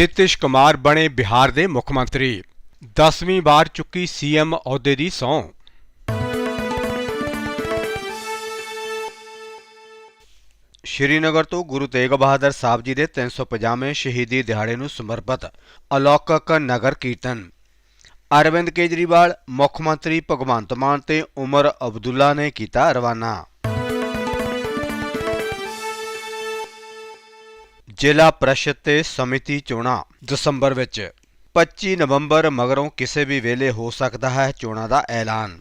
ਨਿਤਿਸ਼ ਕੁਮਾਰ ਬਣੇ ਬਿਹਾਰ ਦੇ ਮੁੱਖ ਮੰਤਰੀ। 10ਵੀਂ ਵਾਰ ਚੁੱਕੀ ਸੀਐਮ ਅਹੁਦੇ ਦੀ ਸਹੁੰ। ਸ਼੍ਰੀਨਗਰ ਤੋਂ ਗੁਰੂ ਤੇਗ ਬਹਾਦਰ ਸਾਹਿਬ ਜੀ ਦੇ 350ਵੇਂ ਸ਼ਹੀਦੀ ਦਿਹਾੜੇ ਨੂੰ ਸਮਰਪਿਤ ਅਲੌਕਿਕ ਨਗਰ ਕੀਰਤਨ। ਅਰਵਿੰਦ ਕੇਜਰੀਵਾਲ, ਮੁੱਖ ਮੰਤਰੀ ਭਗਵੰਤ ਮਾਨ ਤੇ ਉਮਰ ਅਬਦੁੱਲਾ ਨੇ ਕੀਤਾ ਰਵਾਨਾ। ਜ਼ਿਲ੍ਹਾ ਪ੍ਰੀਸ਼ਦ ਤੇ ਸਮਿਤੀ ਚੋਣਾਂ ਦਸੰਬਰ ਵਿੱਚ। 25 ਨਵੰਬਰ ਮਗਰੋਂ ਕਿਸੇ ਵੀ ਵੇਲੇ ਹੋ ਸਕਦਾ ਹੈ ਚੋਣਾਂ ਦਾ ਐਲਾਨ।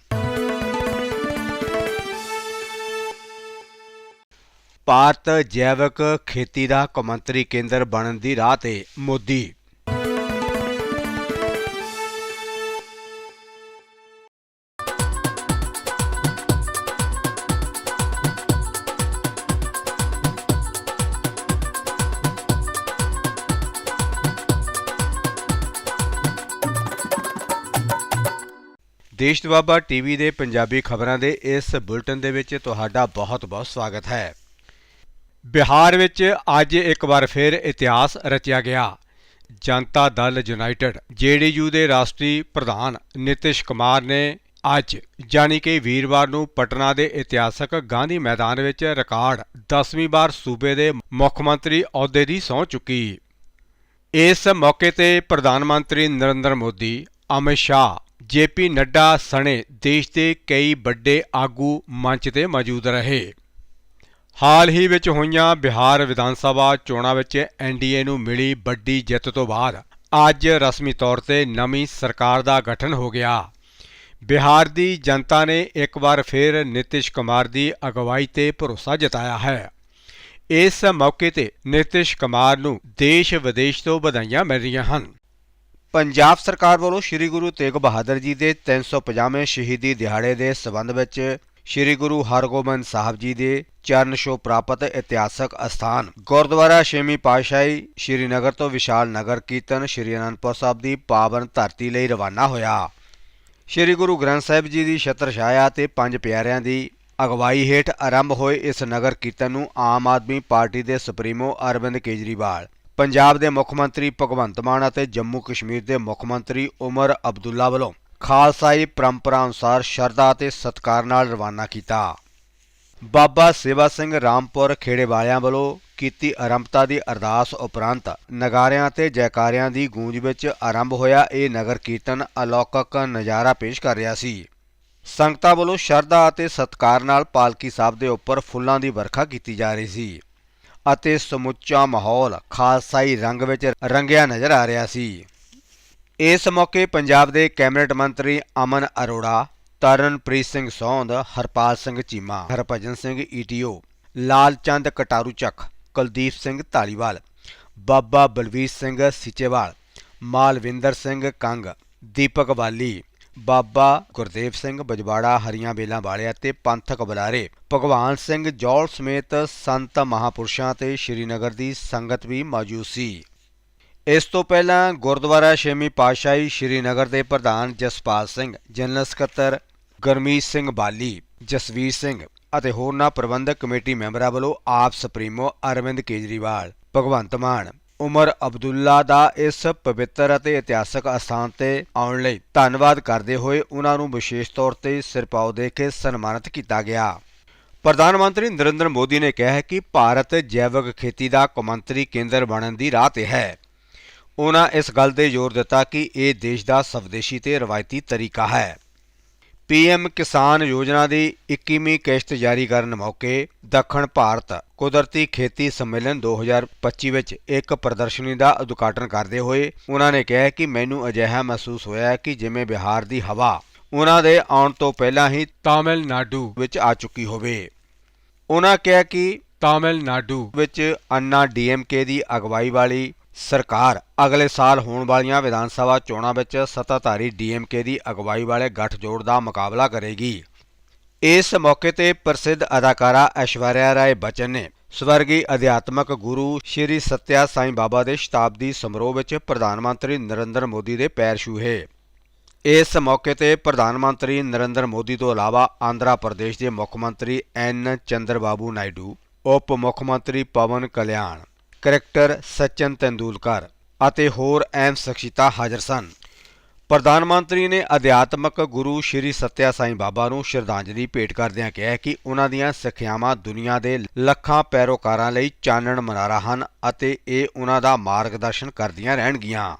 ਭਾਰਤ ਜੈਵਿਕ ਖੇਤੀ ਦਾ ਕੌਮਾਂਤਰੀ ਕੇਂਦਰ ਬਣਨ ਦੀ ਰਾਹ ਤੇ ਮੋਦੀ ਦੇਸ਼ ਦੁਆਬਾ ਟੀਵੀ ਦੇ ਪੰਜਾਬੀ ਖਬਰਾਂ ਦੇ ਇਸ ਬੁਲਟਨ ਦੇ ਵਿੱਚ ਤੁਹਾਡਾ ਬਹੁਤ-ਬਹੁਤ ਸਵਾਗਤ ਹੈ। ਬਿਹਾਰ ਵਿੱਚ ਅੱਜ ਇੱਕ ਵਾਰ ਫਿਰ ਇਤਿਹਾਸ ਰਚਿਆ ਗਿਆ। ਜਨਤਾ ਦਲ ਯੂਨਾਈਟਿਡ, ਜੇਡੀਯੂ ਦੇ ਰਾਸ਼ਟਰੀ ਪ੍ਰਧਾਨ ਨਿਤਿਸ਼ ਕੁਮਾਰ ਨੇ ਅੱਜ ਜਾਣੀ ਕਿ ਵੀਰਵਾਰ ਨੂੰ ਪਟਨਾ ਦੇ ਇਤਿਹਾਸਕ ਗਾਂਧੀ ਮੈਦਾਨ ਵਿੱਚ ਰਿਕਾਰਡ 10ਵੀਂ ਵਾਰ ਸੂਬੇ ਦੇ ਮੁੱਖ ਮੰਤਰੀ ਅਹੁਦੇ ਦੀ ਸਹੁੰ ਚੁੱਕੀ। ਇਸ ਮੌਕੇ ਤੇ ਪ੍ਰਧਾਨ ਮੰਤਰੀ ਨਰਿੰਦਰ ਮੋਦੀ, ਅਮਿਤ ਸ਼ਾਹ ਜੇਪੀ ਨੱਡਾ ਸਣੇ ਦੇਸ਼ ਦੇ ਕਈ ਵੱਡੇ ਆਗੂ ਮੰਚ ਤੇ ਮੌਜੂਦ ਰਹੇ। ਹਾਲ ਹੀ ਵਿੱਚ ਹੋਈਆਂ ਬਿਹਾਰ ਵਿਧਾਨ ਸਭਾ ਚੋਣਾਂ ਵਿੱਚ ਐਨਡੀਏ ਨੂੰ ਮਿਲੀ ਵੱਡੀ ਜਿੱਤ ਤੋਂ ਬਾਅਦ ਅੱਜ ਰਸਮੀ ਤੌਰ ਤੇ ਨਵੀਂ ਸਰਕਾਰ ਦਾ ਗਠਨ ਹੋ ਗਿਆ। ਬਿਹਾਰ ਦੀ ਜਨਤਾ ਨੇ ਇੱਕ ਵਾਰ ਫਿਰ ਨਿਤਿਸ਼ ਕੁਮਾਰ ਦੀ ਅਗਵਾਈ ਤੇ ਭਰੋਸਾ ਜਤਾਇਆ ਹੈ। ਇਸ ਮੌਕੇ ਤੇ ਨਿਤਿਸ਼ ਕੁਮਾਰ ਨੂੰ ਦੇਸ਼ ਵਿਦੇਸ਼ ਤੋਂ ਵਧਾਈਆਂ ਮਿਲ ਰਹੀਆਂ ਹਨ। ਪੰਜਾਬ ਸਰਕਾਰ ਵੱਲੋਂ ਸ੍ਰੀ ਗੁਰੂ ਤੇਗ ਬਹਾਦਰ ਜੀ ਦੇ 350ਵੇਂ ਸ਼ਹੀਦੀ ਦਿਹਾੜੇ ਦੇ ਸਬੰਧ ਵਿੱਚ ਸ੍ਰੀ ਗੁਰੂ ਹਰਗੋਬਿੰਦ ਸਾਹਿਬ ਜੀ ਦੇ ਚਰਨ ਛੋਹ ਪ੍ਰਾਪਤ ਇਤਿਹਾਸਕ ਅਸਥਾਨ ਗੁਰਦੁਆਰਾ ਛੇਵੀਂ ਪਾਤਸ਼ਾਹੀ ਸ਼੍ਰੀਨਗਰ ਤੋਂ ਵਿਸ਼ਾਲ ਨਗਰ ਕੀਰਤਨ ਸ਼੍ਰੀ ਅਨੰਦਪੁਰ ਸਾਹਿਬ ਦੀ ਪਾਵਨ ਧਰਤੀ ਲਈ ਰਵਾਨਾ ਹੋਇਆ। ਸ੍ਰੀ ਗੁਰੂ ਗ੍ਰੰਥ ਸਾਹਿਬ ਜੀ ਦੀ ਛਤਰ ਛਾਇਆ ਤੇ ਪੰਜ ਪਿਆਰਿਆਂ ਦੀ ਅਗਵਾਈ ਹੇਠ ਆਰੰਭ ਹੋਏ ਇਸ ਨਗਰ ਕੀਰਤਨ ਨੂੰ ਆਮ ਆਦਮੀ ਪਾਰਟੀ ਦੇ ਸੁਪਰੀਮੋ ਅਰਵਿੰਦ ਕੇਜਰੀਵਾਲ ਪੰਜਾਬ ਦੇ ਮੁੱਖ ਮੰਤਰੀ ਭਗਵੰਤ ਮਾਨ ਅਤੇ ਜੰਮੂ ਕਸ਼ਮੀਰ ਦੇ ਮੁੱਖ ਮੰਤਰੀ ਉਮਰ ਅਬਦੁੱਲਾ ਵੱਲੋਂ ਖਾਲਸਾਈ ਪਰੰਪਰਾ ਅਨੁਸਾਰ ਸ਼ਰਧਾ ਅਤੇ ਸਤਿਕਾਰ ਨਾਲ ਰਵਾਨਾ ਕੀਤਾ। ਬਾਬਾ ਸੇਵਾ ਸਿੰਘ ਰਾਮਪੁਰ ਖੇੜੇ ਵਾਲਿਆਂ ਵੱਲੋਂ ਕੀਤੀ ਆਰੰਭਤਾ ਦੀ ਅਰਦਾਸ ਉਪਰੰਤ ਨਗਾਰਿਆਂ ਤੇ ਜੈਕਾਰਿਆਂ ਦੀ ਗੂੰਜ ਵਿੱਚ ਆਰੰਭ ਹੋਇਆ, ਇਹ ਨਗਰ ਕੀਰਤਨ ਅਲੌਕਿਕ ਨਜ਼ਾਰਾ ਪੇਸ਼ ਕਰ ਰਿਹਾ ਸੀ। ਸੰਗਤਾਂ ਵੱਲੋਂ ਸ਼ਰਧਾ ਅਤੇ ਸਤਿਕਾਰ ਨਾਲ ਪਾਲਕੀ ਸਾਹਿਬ ਦੇ ਉੱਪਰ ਫੁੱਲਾਂ ਦੀ ਵਰਖਾ ਕੀਤੀ ਜਾ ਰਹੀ ਸੀ। ਅਤੇ ਸਮੁੱਚਾ ਮਾਹੌਲ ਖਾਲਸਾਈ ਰੰਗ ਵਿੱਚ ਰੰਗਿਆ ਨਜ਼ਰ ਆ ਰਿਹਾ ਸੀ। ਇਸ ਮੌਕੇ ਪੰਜਾਬ ਦੇ ਕੈਬਨਿਟ ਮੰਤਰੀ ਅਮਨ ਅਰੋੜਾ, ਤਰਨਪ੍ਰੀਤ ਸਿੰਘ ਸੌਂਦ, ਹਰਪਾਲ ਸਿੰਘ ਚੀਮਾ, ਹਰਭਜਨ ਸਿੰਘ ਈਟੀਓ ਲਾਲਚੰਦ ਕਟਾਰੂ ਚੱਕ, ਕੁਲਦੀਪ ਸਿੰਘ ਧਾਲੀਵਾਲ, ਬਾਬਾ ਬਲਵੀਰ ਸਿੰਘ ਸਿਚੇਵਾਲ, ਮਾਲਵਿੰਦਰ ਸਿੰਘ ਕੰਗ, ਦੀਪਕ ਵਾਲੀ ਬਾਬਾ ਗੁਰਦੇਵ ਸਿੰਘ ਬਜਵਾੜਾ ਹਰੀਆਂ ਬੇਲਾਂ ਵਾਲਿਆ ਅਤੇ ਪੰਥਕ ਬੁਲਾਰੇ। ਭਗਵਾਨ ਸਿੰਘ ਜੌਲ ਸਮੇਤ ਸੰਤ ਮਹਾਪੁਰਸ਼ਾਂ ਤੇ ਸ਼੍ਰੀਨਗਰ ਦੀ ਸੰਗਤ ਵੀ ਮੌਜੂਦ ਸੀ। ਇਸ ਤੋਂ ਪਹਿਲਾਂ ਗੁਰਦੁਆਰਾ ਛੇਵੀਂ ਪਾਤਸ਼ਾਹੀ ਸ਼੍ਰੀਨਗਰ ਦੇ ਪ੍ਰਧਾਨ ਜਸਪਾਲ ਸਿੰਘ, ਜਨਰਲ ਸਕੱਤਰ ਗਰਮੀਤ ਸਿੰਘ ਬਾਲੀ, ਜਸਵੀਰ ਸਿੰਘ ਅਤੇ ਹੋਰਨਾਂ ਪ੍ਰਬੰਧਕ ਕਮੇਟੀ ਮੈਂਬਰਾਂ ਵੱਲੋਂ ਆਪ ਸੁਪਰੀਮੋ ਅਰਵਿੰਦ ਕੇਜਰੀਵਾਲ, ਭਗਵੰਤ ਮਾਨ ਉਮਰ ਅਬਦੁੱਲਾ ਦਾ ਇਸ ਪਵਿੱਤਰ ਅਤੇ ਇਤਿਹਾਸਕ ਅਸਥਾਨ ਤੇ ਆਉਣ ਲਈ ਧੰਨਵਾਦ ਕਰਦੇ ਹੋਏ ਉਹਨਾਂ ਨੂੰ ਵਿਸ਼ੇਸ਼ ਤੌਰ ਤੇ ਸਿਰਪਾਓ ਦੇ ਕੇ ਸਨਮਾਨਿਤ ਕੀਤਾ ਗਿਆ। ਪ੍ਰਧਾਨ ਮੰਤਰੀ ਨਰਿੰਦਰ ਮੋਦੀ ਨੇ ਕਿਹਾ ਹੈ ਕਿ ਭਾਰਤ ਜੈਵਿਕ ਖੇਤੀ ਦਾ ਕੌਮਾਂਤਰੀ ਕੇਂਦਰ ਬਣਨ ਦੀ ਰਾਹ ਤੇ ਹੈ। ਉਹਨਾਂ ਇਸ ਗੱਲ ਤੇ ਜ਼ੋਰ ਦਿੱਤਾ ਕਿ ਇਹ ਦੇਸ਼ ਦਾ ਸਵਦੇਸ਼ੀ ਤੇ ਰਵਾਇਤੀ ਤਰੀਕਾ ਹੈ। ਪੀਐਮ ਕਿਸਾਨ ਯੋਜਨਾ ਦੀ 21ਵੀਂ ਕਿਸ਼ਤ ਜਾਰੀ ਕਰਨ ਮੌਕੇ ਦੱਖਣ ਭਾਰਤ ਕੁਦਰਤੀ ਖੇਤੀ ਸੰਮੇਲਨ 2025 ਵਿੱਚ ਇੱਕ ਪ੍ਰਦਰਸ਼ਨੀ ਦਾ ਉਦਘਾਟਨ ਕਰਦੇ ਹੋਏ ਉਹਨਾਂ ਨੇ ਕਿਹਾ ਕਿ ਮੈਨੂੰ ਅਜਿਹਾ ਮਹਿਸੂਸ ਹੋਇਆ ਕਿ ਜਿਵੇਂ ਬਿਹਾਰ ਦੀ ਹਵਾ ਉਹਨਾਂ ਦੇ ਆਉਣ ਤੋਂ ਪਹਿਲਾਂ ਹੀ ਤਾਮਿਲਨਾਡੂ ਵਿੱਚ ਆ ਚੁੱਕੀ ਹੋਵੇ। ਉਹਨਾਂ ਕਿਹਾ ਕਿ ਤਾਮਿਲਨਾਡੂ ਵਿੱਚ ਅੰਨਾ ਡੀਐਮਕੇ ਦੀ ਅਗਵਾਈ ਵਾਲੀ ਸਰਕਾਰ ਅਗਲੇ ਸਾਲ ਹੋਣ ਵਾਲੀਆਂ ਵਿਧਾਨ ਸਭਾ ਚੋਣਾਂ ਵਿੱਚ ਸੱਤਾਧਾਰੀ ਡੀਐਮਕੇ ਦੀ ਅਗਵਾਈ ਵਾਲੇ ਗੱਠਜੋੜ ਦਾ ਮੁਕਾਬਲਾ ਕਰੇਗੀ। ਇਸ ਮੌਕੇ ਤੇ ਪ੍ਰਸਿੱਧ ਅਦਾਕਾਰਾ ਐਸ਼ਵਰਿਆ ਰਾਏ ਬਚਨ ਨੇ ਸਵਰਗੀ ਅਧਿਆਤਮਕ ਗੁਰੂ ਸ਼੍ਰੀ ਸਤਿਆ ਸਾਈਂ ਬਾਬਾ ਦੇ ਸ਼ਤਾਬਦੀ ਸਮਾਰੋਹ ਵਿੱਚ ਪ੍ਰਧਾਨ ਮੰਤਰੀ ਨਰਿੰਦਰ ਮੋਦੀ ਦੇ ਪੈਰ ਛੂਹੇ। ਇਸ ਮੌਕੇ ਤੇ ਪ੍ਰਧਾਨ ਮੰਤਰੀ ਨਰਿੰਦਰ ਮੋਦੀ ਤੋਂ ਇਲਾਵਾ ਆਂਧਰਾ ਪ੍ਰਦੇਸ਼ ਦੇ ਮੁੱਖ ਮੰਤਰੀ ਐਨ ਚੰਦਰਬਾਬੂ ਨਾਇਡੂ, ਉਪ ਮੁੱਖ ਮੰਤਰੀ ਪਵਨ ਕਲਿਆਣ ਕਰੈਕਟਰ ਸਚਿਨ ਤੈਂਦੂਲਕਰ ਅਤੇ ਹੋਰ ਅਹਿਮ ਸ਼ਖਸੀਅਤਾਂ ਹਾਜ਼ਰ ਸਨ। ਪ੍ਰਧਾਨ ਮੰਤਰੀ ਨੇ ਅਧਿਆਤਮਕ ਗੁਰੂ ਸ਼੍ਰੀ ਸਤਿਆ ਸਾਈਂ ਬਾਬਾ ਨੂੰ ਸ਼ਰਧਾਂਜਲੀ ਭੇਟ ਕਰਦਿਆਂ ਕਿਹਾ ਕਿ ਉਹਨਾਂ ਦੀਆਂ ਸਿੱਖਿਆਵਾਂ ਦੁਨੀਆ ਦੇ ਲੱਖਾਂ ਪੈਰੋਕਾਰਾਂ ਲਈ ਚਾਨਣ ਮਨਾਰਾ ਹਨ ਅਤੇ ਇਹ ਉਹਨਾਂ ਦਾ ਮਾਰਗਦਰਸ਼ਨ ਕਰਦੀਆਂ ਰਹਿਣਗੀਆਂ।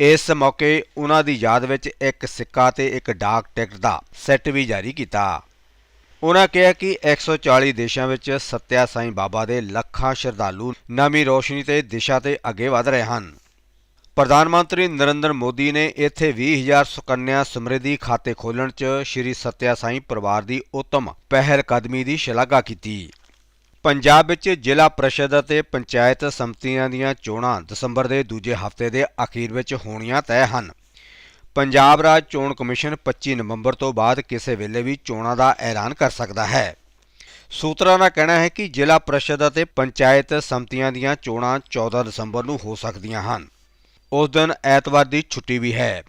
ਇਸ ਮੌਕੇ ਉਹਨਾਂ ਦੀ ਯਾਦ ਵਿੱਚ ਇੱਕ ਸਿੱਕਾ ਤੇ ਇੱਕ ਡਾਕ ਟਿਕਟ ਦਾ ਸੈੱਟ ਵੀ ਜਾਰੀ ਕੀਤਾ। ਉਹਨਾਂ ਕਿਹਾ ਕਿ 140 ਦੇਸ਼ਾਂ ਵਿੱਚ ਸੱਤਿਆ ਸਾਈਂ ਬਾਬਾ ਦੇ ਲੱਖਾਂ ਸ਼ਰਧਾਲੂ ਨਵੀਂ ਰੋਸ਼ਨੀ ਤੇ ਦਿਸ਼ਾ ਤੇ ਅੱਗੇ ਵਧ ਰਹੇ ਹਨ। ਪ੍ਰਧਾਨ ਮੰਤਰੀ ਨਰਿੰਦਰ ਮੋਦੀ ਨੇ ਇੱਥੇ 20000 ਸੁਕੰਨਿਆ ਸਮਰਿੱਧੀ ਖਾਤੇ ਖੋਲ੍ਹਣ 'ਚ ਸ਼੍ਰੀ ਸੱਤਿਆ ਸਾਈਂ ਪਰਿਵਾਰ ਦੀ ਉੱਤਮ ਪਹਿਲ ਕਦਮੀ ਦੀ ਸ਼ਲਾਘਾ ਕੀਤੀ। ਪੰਜਾਬ ਵਿੱਚ ਜ਼ਿਲ੍ਹਾ ਪ੍ਰੀਸ਼ਦ ਅਤੇ ਪੰਚਾਇਤ ਸੰਮਤੀਆਂ ਦੀਆਂ ਚੋਣਾਂ ਦਸੰਬਰ ਦੇ ਦੂਜੇ ਹਫ਼ਤੇ ਦੇ ਅਖੀਰ ਵਿੱਚ ਹੋਣੀਆਂ ਤੈਅ ਹਨ। ਪੰਜਾਬ ਰਾਜ ਚੋਣ ਕਮਿਸ਼ਨ 25 ਨਵੰਬਰ ਤੋਂ ਬਾਅਦ ਕਿਸੇ ਵੇਲੇ ਵੀ ਚੋਣਾਂ ਦਾ ਐਲਾਨ ਕਰ ਸਕਦਾ ਹੈ। ਸੂਤਰਾਂ ਦਾ ਕਹਿਣਾ ਹੈ ਕਿ ਜ਼ਿਲ੍ਹਾ ਪ੍ਰਸ਼ਦ ਅਤੇ ਪੰਚਾਇਤ ਸੰਮਤੀਆਂ ਦੀਆਂ ਚੋਣਾਂ 14 ਦਸੰਬਰ ਨੂੰ ਹੋ ਸਕਦੀਆਂ ਹਨ। ਉਸ ਦਿਨ ਐਤਵਾਰ ਦੀ ਛੁੱਟੀ ਵੀ ਹੈ।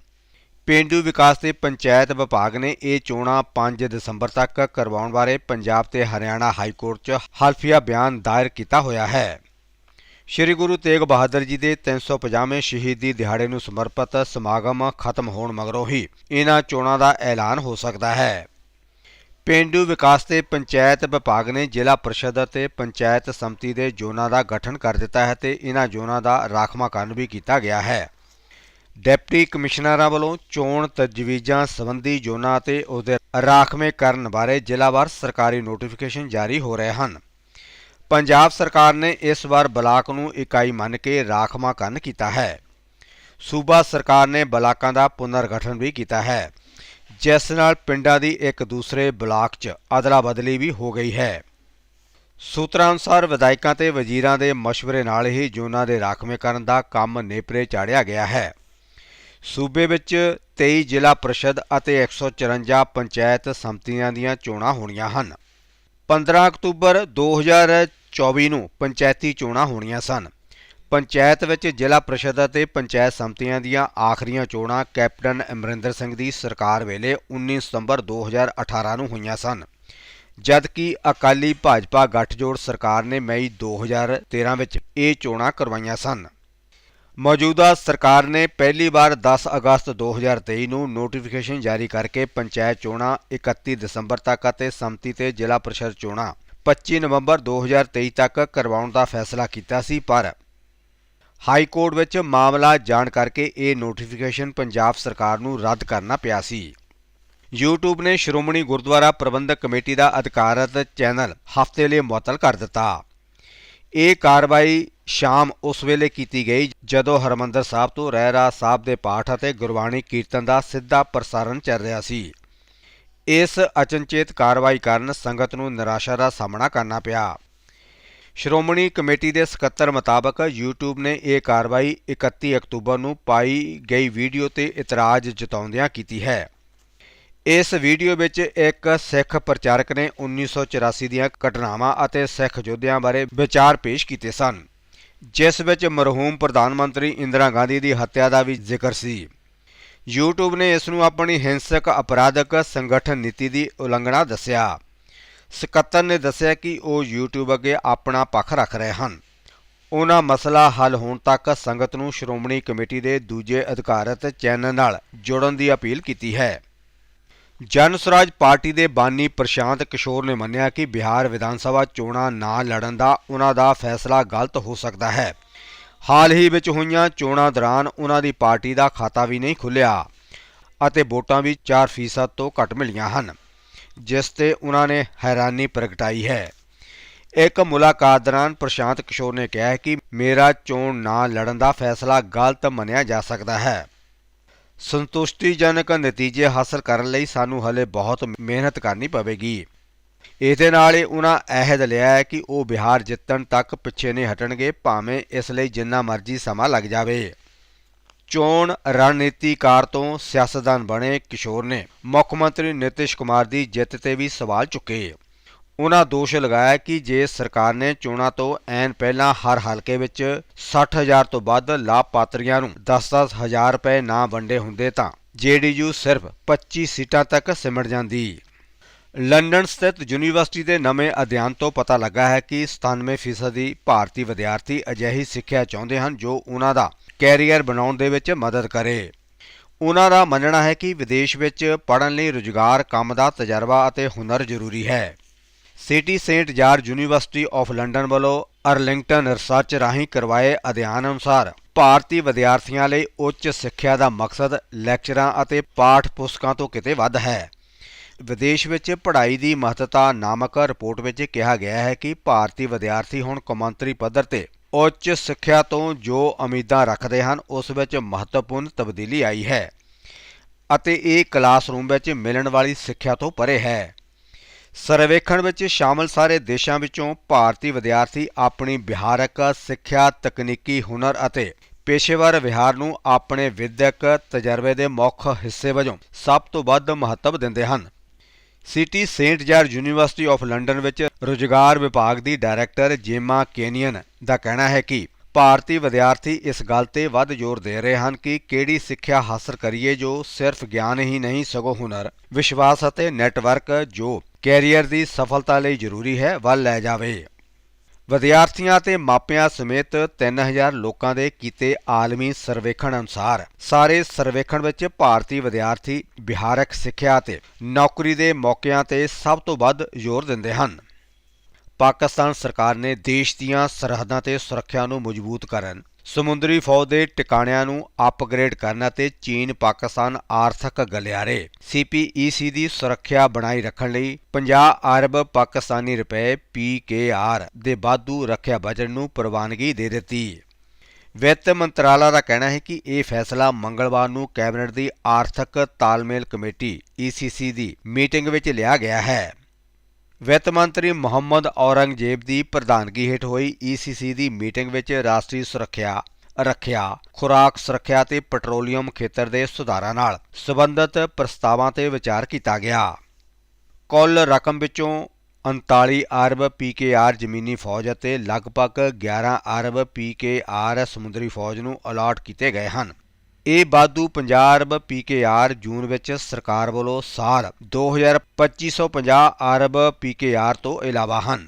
ਪੇਂਡੂ ਵਿਕਾਸ ਤੇ ਪੰਚਾਇਤ ਵਿਭਾਗ ਨੇ ਇਹ ਚੋਣਾਂ 5 ਦਸੰਬਰ ਤੱਕ ਕਰਵਾਉਣ ਬਾਰੇ ਪੰਜਾਬ ਤੇ ਹਰਿਆਣਾ ਹਾਈ ਕੋਰਟ 'ਚ ਹਲਫੀਆ ਬਿਆਨ ਦਾਇਰ ਕੀਤਾ ਹੋਇਆ ਹੈ। ਸ਼੍ਰੀ ਗੁਰੂ ਤੇਗ ਬਹਾਦਰ ਜੀ ਦੇ 350ਵੇਂ ਸ਼ਹੀਦੀ ਦਿਹਾੜੇ ਨੂੰ ਸਮਰਪਿਤ ਸਮਾਗਮ ਖਤਮ ਹੋਣ ਮਗਰੋਂ ਹੀ ਇਹਨਾਂ ਚੋਣਾਂ ਦਾ ਐਲਾਨ ਹੋ ਸਕਦਾ ਹੈ। ਪੇਂਡੂ ਵਿਕਾਸ ਤੇ ਪੰਚਾਇਤ ਵਿਭਾਗ ਨੇ ਜ਼ਿਲ੍ਹਾ ਪ੍ਰੀਸ਼ਦ ਅਤੇ ਪੰਚਾਇਤ ਸੰਮਤੀ ਦੇ ਜ਼ੋਨਾਂ ਦਾ ਗਠਨ ਕਰ ਦਿੱਤਾ ਹੈ ਤੇ ਇਹਨਾਂ ਜ਼ੋਨਾਂ ਦਾ ਰਾਖਵਾਂਕਰਨ ਵੀ ਕੀਤਾ ਗਿਆ ਹੈ। ਡਿਪਟੀ ਕਮਿਸ਼ਨਰਾਂ ਵੱਲੋਂ ਚੋਣ ਤਜਵੀਜ਼ਾਂ ਸੰਬੰਧੀ ਜ਼ੋਨਾਂ ਅਤੇ ਉਹਦੇ ਰਾਖਵੇਂਕਰਨ ਬਾਰੇ ਜ਼ਿਲ੍ਹਾਵਾਰ ਸਰਕਾਰੀ ਨੋਟੀਫਿਕੇਸ਼ਨ ਜਾਰੀ ਹੋ ਰਹੇ ਹਨ। ਪੰਜਾਬ ਸਰਕਾਰ ਨੇ ਇਸ ਵਾਰ ਬਲਾਕ ਨੂੰ ਇਕਾਈ ਮੰਨ ਕੇ ਰਾਖਵਾਂਕਰਨ ਕੀਤਾ ਹੈ। ਸੂਬਾ ਸਰਕਾਰ ਨੇ ਬਲਾਕਾਂ ਦਾ ਪੁਨਰਗਠਨ ਵੀ ਕੀਤਾ ਹੈ। ਜਿਸ ਨਾਲ ਪਿੰਡਾਂ ਦੀ ਇੱਕ ਦੂਸਰੇ ਬਲਾਕ 'ਚ ਅਦਲਾ ਬਦਲੀ ਵੀ ਹੋ ਗਈ ਹੈ। ਸੂਤਰਾਂ ਅਨੁਸਾਰ ਵਿਧਾਇਕਾਂ ਤੇ ਵਜ਼ੀਰਾਂ ਦੇ ਮਸ਼ਵਰੇ ਨਾਲ ਹੀ ਜ਼ੋਨਾਂ ਦੇ ਰਾਖਵੇਂਕਰਨ ਦਾ ਕੰਮ ਨੇਪਰੇ ਚਾੜਿਆ ਗਿਆ ਹੈ। ਸੂਬੇ ਵਿੱਚ 23 ਜ਼ਿਲ੍ਹਾ ਪ੍ਰੀਸ਼ਦ ਅਤੇ 154 ਪੰਚਾਇਤ ਸੰਮਤੀਆਂ ਦੀਆਂ ਚੋਣਾਂ ਹੋਣੀਆਂ ਹਨ। 15 ਅਕਤੂਬਰ 2024 ਨੂੰ ਪੰਚਾਇਤੀ ਚੋਣਾਂ ਹੋਣੀਆਂ ਸਨ। ਪੰਚਾਇਤ ਵਿੱਚ ਜ਼ਿਲ੍ਹਾ ਪ੍ਰੀਸ਼ਦ ਅਤੇ ਪੰਚਾਇਤ ਸੰਮਤੀਆਂ ਦੀਆਂ ਆਖਰੀਆਂ ਚੋਣਾਂ ਕੈਪਟਨ ਅਮਰਿੰਦਰ ਸਿੰਘ ਦੀ ਸਰਕਾਰ ਵੇਲੇ 19 ਸਤੰਬਰ 2018 ਨੂੰ ਹੋਈਆਂ ਸਨ। ਜਦਕਿ ਅਕਾਲੀ ਭਾਜਪਾ ਗੱਠਜੋੜ ਸਰਕਾਰ ਨੇ ਮਈ 2013 ਵਿੱਚ ਇਹ ਚੋਣਾਂ ਕਰਵਾਈਆਂ ਸਨ। ਮੌਜੂਦਾ ਸਰਕਾਰ ਨੇ ਪਹਿਲੀ ਵਾਰ 10 ਅਗਸਤ 2023 ਨੂੰ ਨੋਟੀਫਿਕੇਸ਼ਨ ਜਾਰੀ ਕਰਕੇ ਪੰਚਾਇਤ ਚੋਣਾਂ 31 ਦਸੰਬਰ ਤੱਕ ਅਤੇ ਸੰਮਤੀ ਤੇ ਜ਼ਿਲ੍ਹਾ ਪ੍ਰੀਸ਼ਦ ਚੋਣਾਂ 25 ਨਵੰਬਰ 2023 ਤੱਕ ਕਰਵਾਉਣ ਦਾ ਫੈਸਲਾ ਕੀਤਾ ਸੀ, ਪਰ ਹਾਈ ਕੋਰਟ ਵਿੱਚ ਮਾਮਲਾ ਜਾਣ ਕਰਕੇ ਇਹ ਨੋਟੀਫਿਕੇਸ਼ਨ ਪੰਜਾਬ ਸਰਕਾਰ ਨੂੰ ਰੱਦ ਕਰਨਾ ਪਿਆ ਸੀ। YouTube ਨੇ ਸ਼੍ਰੋਮਣੀ ਗੁਰਦੁਆਰਾ ਪ੍ਰਬੰਧਕ ਕਮੇਟੀ ਦਾ ਅਧਿਕਾਰਤ ਚੈਨਲ ਹਫ਼ਤੇ ਲਈ ਮੁਅੱਤਲ ਕਰ ਦਿੱਤਾ। ਇਹ ਕਾਰਵਾਈ ਸ਼ਾਮ ਉਸ ਵੇਲੇ ਕੀਤੀ ਗਈ ਜਦੋਂ ਹਰਮੰਦਰ ਸਾਹਿਬ ਤੋਂ ਰਹਿਰਾ ਸਾਹਿਬ ਦੇ ਪਾਠ ਅਤੇ ਗੁਰਬਾਣੀ ਕੀਰਤਨ ਦਾ ਸਿੱਧਾ ਪ੍ਰਸਾਰਣ ਚੱਲ ਰਿਹਾ ਸੀ। ਇਸ ਅਚਨਚੇਤ ਕਾਰਵਾਈ ਕਾਰਨ ਸੰਗਤ ਨੂੰ ਨਿਰਾਸ਼ਾ ਦਾ ਸਾਹਮਣਾ ਕਰਨਾ ਪਿਆ। ਸ਼੍ਰੋਮਣੀ ਕਮੇਟੀ ਦੇ ਸਕੱਤਰ ਮੁਤਾਬਕ YouTube ਨੇ ਇਹ ਕਾਰਵਾਈ 31 ਅਕਤੂਬਰ ਨੂੰ ਪਾਈ ਗਈ ਵੀਡੀਓ ਤੇ ਇਤਰਾਜ਼ ਜਤਾਉਂਦਿਆਂ ਕੀਤੀ ਹੈ। ਇਸ ਵੀਡੀਓ ਵਿੱਚ ਇੱਕ ਸਿੱਖ ਪ੍ਰਚਾਰਕ ਨੇ 1984 ਦੀਆਂ ਘਟਨਾਵਾਂ ਅਤੇ ਸਿੱਖ ਯੋਧਿਆਂ ਬਾਰੇ ਵਿਚਾਰ ਪੇਸ਼ ਕੀਤੇ ਸਨ, ਜਿਸ ਵਿੱਚ ਮਰਹੂਮ ਪ੍ਰਧਾਨ ਮੰਤਰੀ ਇੰਦਰਾ ਗਾਂਧੀ ਦੀ ਹੱਤਿਆ ਦਾ ਵੀ ਜ਼ਿਕਰ ਸੀ। YouTube ਨੇ ਇਸ ਨੂੰ ਆਪਣੀ ਹਿੰਸਕ ਅਪਰਾਧਕ ਸੰਗਠਨ ਨੀਤੀ ਦੀ ਉਲੰਘਣਾ ਦੱਸਿਆ। ਸਕੱਤਰ ਨੇ ਦੱਸਿਆ ਕਿ ਉਹ YouTube ਅੱਗੇ ਆਪਣਾ ਪੱਖ ਰੱਖ ਰਹੇ ਹਨ। ਉਹਨਾਂ ਮਸਲਾ ਹੱਲ ਹੋਣ ਤੱਕ ਸੰਗਤ ਨੂੰ ਸ਼੍ਰੋਮਣੀ ਕਮੇਟੀ ਦੇ ਦੂਜੇ ਅਧਿਕਾਰਤ ਚੈਨਲ ਨਾਲ ਜੁੜਨ ਦੀ ਅਪੀਲ ਕੀਤੀ ਹੈ। ਜਨ ਸਵਰਾਜ ਪਾਰਟੀ ਦੇ ਬਾਨੀ ਪ੍ਰਸ਼ਾਂਤ ਕਿਸ਼ੋਰ ਨੇ ਮੰਨਿਆ ਕਿ ਬਿਹਾਰ ਵਿਧਾਨ ਸਭਾ ਚੋਣਾਂ ਨਾ ਲੜਨ ਦਾ ਉਹਨਾਂ ਦਾ ਫੈਸਲਾ ਗਲਤ ਹੋ ਸਕਦਾ ਹੈ। ਹਾਲ ਹੀ ਵਿੱਚ ਹੋਈਆਂ ਚੋਣਾਂ ਦੌਰਾਨ ਉਹਨਾਂ ਦੀ ਪਾਰਟੀ ਦਾ ਖਾਤਾ ਵੀ ਨਹੀਂ ਖੁੱਲਿਆ ਅਤੇ ਵੋਟਾਂ ਵੀ 4% ਤੋਂ ਘੱਟ ਮਿਲੀਆਂ ਹਨ, ਜਿਸ ਤੇ ਉਹਨਾਂ ਨੇ ਹੈਰਾਨੀ ਪ੍ਰਗਟਾਈ ਹੈ। ਇੱਕ ਮੁਲਾਕਾਤ ਦੌਰਾਨ ਪ੍ਰਸ਼ਾਂਤ ਕਿਸ਼ੋਰ ਨੇ ਕਿਹਾ ਕਿ ਮੇਰਾ ਚੋਣ ਨਾ ਲੜਨ ਦਾ ਫੈਸਲਾ ਗਲਤ ਮੰਨਿਆ ਜਾ ਸਕਦਾ ਹੈ। ਸੰਤੁਸ਼ਟੀਜਨਕ ਨਤੀਜੇ ਹਾਸਲ ਕਰਨ ਲਈ ਸਾਨੂੰ ਹਲੇ ਬਹੁਤ ਮਿਹਨਤ ਕਰਨੀ ਪਵੇਗੀ। ਇਸ ਦੇ ਨਾਲ ਹੀ ਉਹਨਾਂ ਅਹਿਦ ਲਿਆ ਹੈ ਕਿ ਉਹ ਬਿਹਾਰ ਜਿੱਤਣ ਤੱਕ ਪਿੱਛੇ ਨਹੀਂ ਹਟਣਗੇ, ਭਾਵੇਂ ਇਸ ਲਈ ਜਿੰਨਾ ਮਰਜ਼ੀ ਸਮਾਂ ਲੱਗ ਜਾਵੇ। ਚੋਣ ਰਣਨੀਤੀਕਾਰ ਤੋਂ ਸਿਆਸਤਦਾਨ ਬਣੇ ਕਿਸ਼ੋਰ ਨੇ। ਮੁੱਖ ਮੰਤਰੀ ਨਿਤਿਸ਼ ਕੁਮਾਰ ਦੀ ਜਿੱਤ ਤੇ ਵੀ ਸਵਾਲ ਚੁੱਕੇ। ਉਹਨਾਂ ਦੋਸ਼ ਲਗਾਇਆ ਕਿ ਜੇ ਸਰਕਾਰ ਨੇ ਚੋਣਾਂ ਤੋਂ ਐਨ ਪਹਿਲਾਂ ਹਰ ਹਲਕੇ ਵਿੱਚ 60000 ਤੋਂ ਵੱਧ ਲਾਭਪਾਤਰੀਆਂ ਨੂੰ 10-10 ਹਜ਼ਾਰ ਰੁਪਏ ਨਾ ਵੰਡੇ ਹੁੰਦੇ ਤਾਂ ਜੇਡੀਯੂ ਸਿਰਫ 25 ਸੀਟਾਂ ਤੱਕ ਸਿਮਟ ਜਾਂਦੀ। ਲੰਡਨ ਸਥਿਤ ਯੂਨੀਵਰਸਿਟੀ ਦੇ ਨਵੇਂ ਅਧਿਐਨ ਤੋਂ ਪਤਾ ਲੱਗਾ ਹੈ ਕਿ 97% ਭਾਰਤੀ ਵਿਦਿਆਰਥੀ ਅਜਿਹੀ ਸਿੱਖਿਆ ਚਾਹੁੰਦੇ ਹਨ ਜੋ ਉਹਨਾਂ ਦਾ ਕੈਰੀਅਰ ਬਣਾਉਣ ਦੇ ਵਿੱਚ ਮਦਦ ਕਰੇ। ਉਹਨਾਂ ਦਾ ਮੰਨਣਾ ਹੈ ਕਿ ਵਿਦੇਸ਼ ਵਿੱਚ ਪੜ੍ਹਨ ਲਈ ਰੁਜ਼ਗਾਰ, ਕੰਮ ਦਾ ਤਜਰਬਾ ਅਤੇ ਹੁਨਰ ਜ਼ਰੂਰੀ ਹੈ। City Saint George University of London ਵੱਲੋਂ ਅਰਲਿੰਗਟਨ ਰਿਸਰਚ ਰਾਹੀਂ ਕਰਵਾਏ ਅਧਿਐਨ ਅਨੁਸਾਰ ਭਾਰਤੀ ਵਿਦਿਆਰਥੀਆਂ ਲਈ ਉੱਚ ਸਿੱਖਿਆ ਦਾ ਮਕਸਦ ਲੈਕਚਰਾਂ ਅਤੇ ਪਾਠ ਪੁਸਤਕਾਂ ਤੋਂ ਕਿਤੇ ਵੱਧ ਹੈ। ਵਿਦੇਸ਼ ਵਿੱਚ ਪੜ੍ਹਾਈ ਦੀ ਮਹੱਤਤਾ ਨਾਮਕ ਰਿਪੋਰਟ ਵਿੱਚ ਕਿਹਾ ਗਿਆ ਹੈ ਕਿ ਭਾਰਤੀ ਵਿਦਿਆਰਥੀ ਹੁਣ ਕੌਮਾਂਤਰੀ ਪੱਧਰ ਤੇ ਉੱਚ ਸਿੱਖਿਆ ਤੋਂ ਜੋ ਉਮੀਦਾਂ ਰੱਖਦੇ ਹਨ, ਉਸ ਵਿੱਚ ਮਹੱਤਵਪੂਰਨ ਤਬਦੀਲੀ ਆਈ ਹੈ ਅਤੇ ਇਹ ਕਲਾਸਰੂਮ ਵਿੱਚ ਮਿਲਣ ਵਾਲੀ ਸਿੱਖਿਆ ਤੋਂ ਪਰੇ ਹੈ। ਸਰਵੇਖਣ ਵਿੱਚ ਸ਼ਾਮਲ ਸਾਰੇ ਦੇਸ਼ਾਂ ਵਿੱਚੋਂ ਭਾਰਤੀ ਵਿਦਿਆਰਥੀ ਆਪਣੀ ਵਿਹਾਰਕ ਸਿੱਖਿਆ, ਤਕਨੀਕੀ ਹੁਨਰ ਅਤੇ ਪੇਸ਼ੇਵਰ ਵਿਹਾਰ ਨੂੰ ਆਪਣੇ ਵਿਦਿਅਕ ਤਜਰਬੇ ਦੇ ਮੁੱਖ ਹਿੱਸੇ ਵਜੋਂ ਸਭ ਤੋਂ ਵੱਧ ਮਹੱਤਵ ਦਿੰਦੇ ਹਨ। City Saint George University of London ਵਿੱਚ ਰੁਜ਼ਗਾਰ ਵਿਭਾਗ ਦੀ ਡਾਇਰੈਕਟਰ ਜੇਮਾ ਕੇਨੀਅਨ ਦਾ ਕਹਿਣਾ ਹੈ ਕਿ ਭਾਰਤੀ ਵਿਦਿਆਰਥੀ ਇਸ ਗੱਲ ਤੇ ਵੱਧ ਜ਼ੋਰ ਦੇ ਰਹੇ ਹਨ ਕਿ ਕਿਹੜੀ ਸਿੱਖਿਆ ਹਾਸਲ ਕਰੀਏ ਜੋ ਸਿਰਫ ਗਿਆਨ ਹੀ ਨਹੀਂ, ਸਗੋਂ ਹੁਨਰ, ਵਿਸ਼ਵਾਸ ਅਤੇ ਨੈਟਵਰਕ ਜੋ ਕੈਰੀਅਰ ਦੀ ਸਫਲਤਾ ਲਈ ਜ਼ਰੂਰੀ ਹੈ, ਵੱਲ ਲੈ ਜਾਵੇ। ਵਿਦਿਆਰਥੀਆਂ ਤੇ ਮਾਪਿਆਂ ਸਮੇਤ 3000 ਲੋਕਾਂ ਦੇ ਕੀਤੇ ਆਲਮੀ ਸਰਵੇਖਣ ਅਨੁਸਾਰ ਸਾਰੇ ਸਰਵੇਖਣ ਵਿੱਚ ਭਾਰਤੀ ਵਿਦਿਆਰਥੀ ਬਿਹਾਰਕ ਸਿੱਖਿਆ ਅਤੇ ਨੌਕਰੀ ਦੇ ਮੌਕਿਆਂ ਤੇ ਸਭ ਤੋਂ ਵੱਧ ਜ਼ੋਰ ਦਿੰਦੇ ਹਨ। ਪਾਕਿਸਤਾਨ ਸਰਕਾਰ ਨੇ ਦੇਸ਼ ਦੀਆਂ ਸਰਹੱਦਾਂ ਤੇ ਸੁਰੱਖਿਆ ਨੂੰ ਮਜ਼ਬੂਤ ਕਰਨ ਸਮੁੰਦਰੀ ਫੌਜ ਦੇ ਟਿਕਾਣਿਆਂ ਨੂੰ ਅਪਗ੍ਰੇਡ ਕਰਨ ਅਤੇ ਚੀਨ ਪਾਕਿਸਤਾਨ ਆਰਥਿਕ ਗਲਿਆਰੇ CPEC ਦੀ ਸੁਰੱਖਿਆ ਬਣਾਈ ਰੱਖਣ ਲਈ 50 ਅਰਬ ਪਾਕਿਸਤਾਨੀ ਰੁਪਏ PKR ਦੇ ਵਾਧੂ ਰੱਖਿਆ ਬਜਟ ਨੂੰ ਪ੍ਰਵਾਨਗੀ ਦੇ ਦਿੱਤੀ। ਵਿੱਤ ਮੰਤਰਾਲਾ ਦਾ ਕਹਿਣਾ ਹੈ ਕਿ ਇਹ ਫੈਸਲਾ ਮੰਗਲਵਾਰ ਨੂੰ ਕੈਬਨਿਟ ਦੀ ਆਰਥਿਕ ਤਾਲਮੇਲ ਕਮੇਟੀ ECC ਦੀ ਮੀਟਿੰਗ ਵਿੱਚ ਲਿਆ ਗਿਆ ਹੈ। ਵਿੱਤ ਮੰਤਰੀ ਮੁਹੰਮਦ ਔਰੰਗਜ਼ੇਬ ਦੀ ਪ੍ਰਧਾਨਗੀ ਹੇਠ ਹੋਈ ECC ਦੀ ਮੀਟਿੰਗ ਵਿੱਚ ਰਾਸ਼ਟਰੀ ਸੁਰੱਖਿਆ, ਰੱਖਿਆ, ਖੁਰਾਕ ਸੁਰੱਖਿਆ ਤੇ ਪੈਟਰੋਲੀਅਮ ਖੇਤਰ ਦੇ ਸੁਧਾਰਾਂ ਨਾਲ ਸੰਬੰਧਿਤ ਪ੍ਰਸਤਾਵਾਂ ਤੇ ਵਿਚਾਰ ਕੀਤਾ ਗਿਆ। ਕੁੱਲ ਰਕਮ ਵਿੱਚੋਂ 39 ਅਰਬ PKR ਜ਼ਮੀਨੀ ਫੌਜ ਅਤੇ ਲਗਭਗ 11 ਅਰਬ PKR ਸਮੁੰਦਰੀ ਫੌਜ ਨੂੰ ਅਲਾਟ ਕੀਤੇ ਗਏ ਹਨ। ਇਹ ਵਾਧੂ 50 ਅਰਬ PKR ਜੂਨ ਵਿੱਚ ਸਰਕਾਰ ਵੱਲੋਂ ਸਾਲ 2250 ਅਰਬ PKR ਤੋਂ ਇਲਾਵਾ ਹਨ।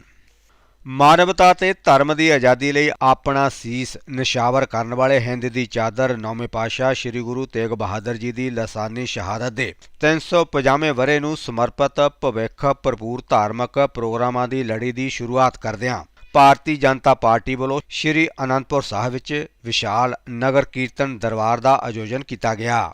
ਮਾਨਵਤਾ ਤੇ ਧਰਮ ਦੀ ਆਜ਼ਾਦੀ ਲਈ ਆਪਣਾ ਸੀਸ ਨਿਸ਼ਾਵਰ ਕਰਨ ਵਾਲੇ ਹਿੰਦ ਦੀ ਚਾਦਰ ਨੌਵੇਂ ਪਾਤਸ਼ਾਹ ਸ੍ਰੀ ਗੁਰੂ ਤੇਗ ਬਹਾਦਰ ਜੀ ਦੀ ਲਸਾਨੀ ਸ਼ਹਾਦਤ ਦੇ 350ਵੇਂ ਵਰੇ ਨੂੰ ਸਮਰਪਿਤ ਭਵਿੱਖ ਭਰਪੂਰ ਧਾਰਮਿਕ ਪ੍ਰੋਗਰਾਮਾਂ ਦੀ ਲੜੀ ਦੀ ਸ਼ੁਰੂਆਤ ਕਰਦਿਆਂ ਭਾਰਤੀ ਜਨਤਾ ਪਾਰਟੀ ਵੱਲੋਂ ਸ੍ਰੀ ਅਨੰਦਪੁਰ ਸਾਹਿਬ ਵਿੱਚ ਵਿਸ਼ਾਲ ਨਗਰ ਕੀਰਤਨ ਦਰਬਾਰ ਦਾ ਆਯੋਜਨ ਕੀਤਾ ਗਿਆ।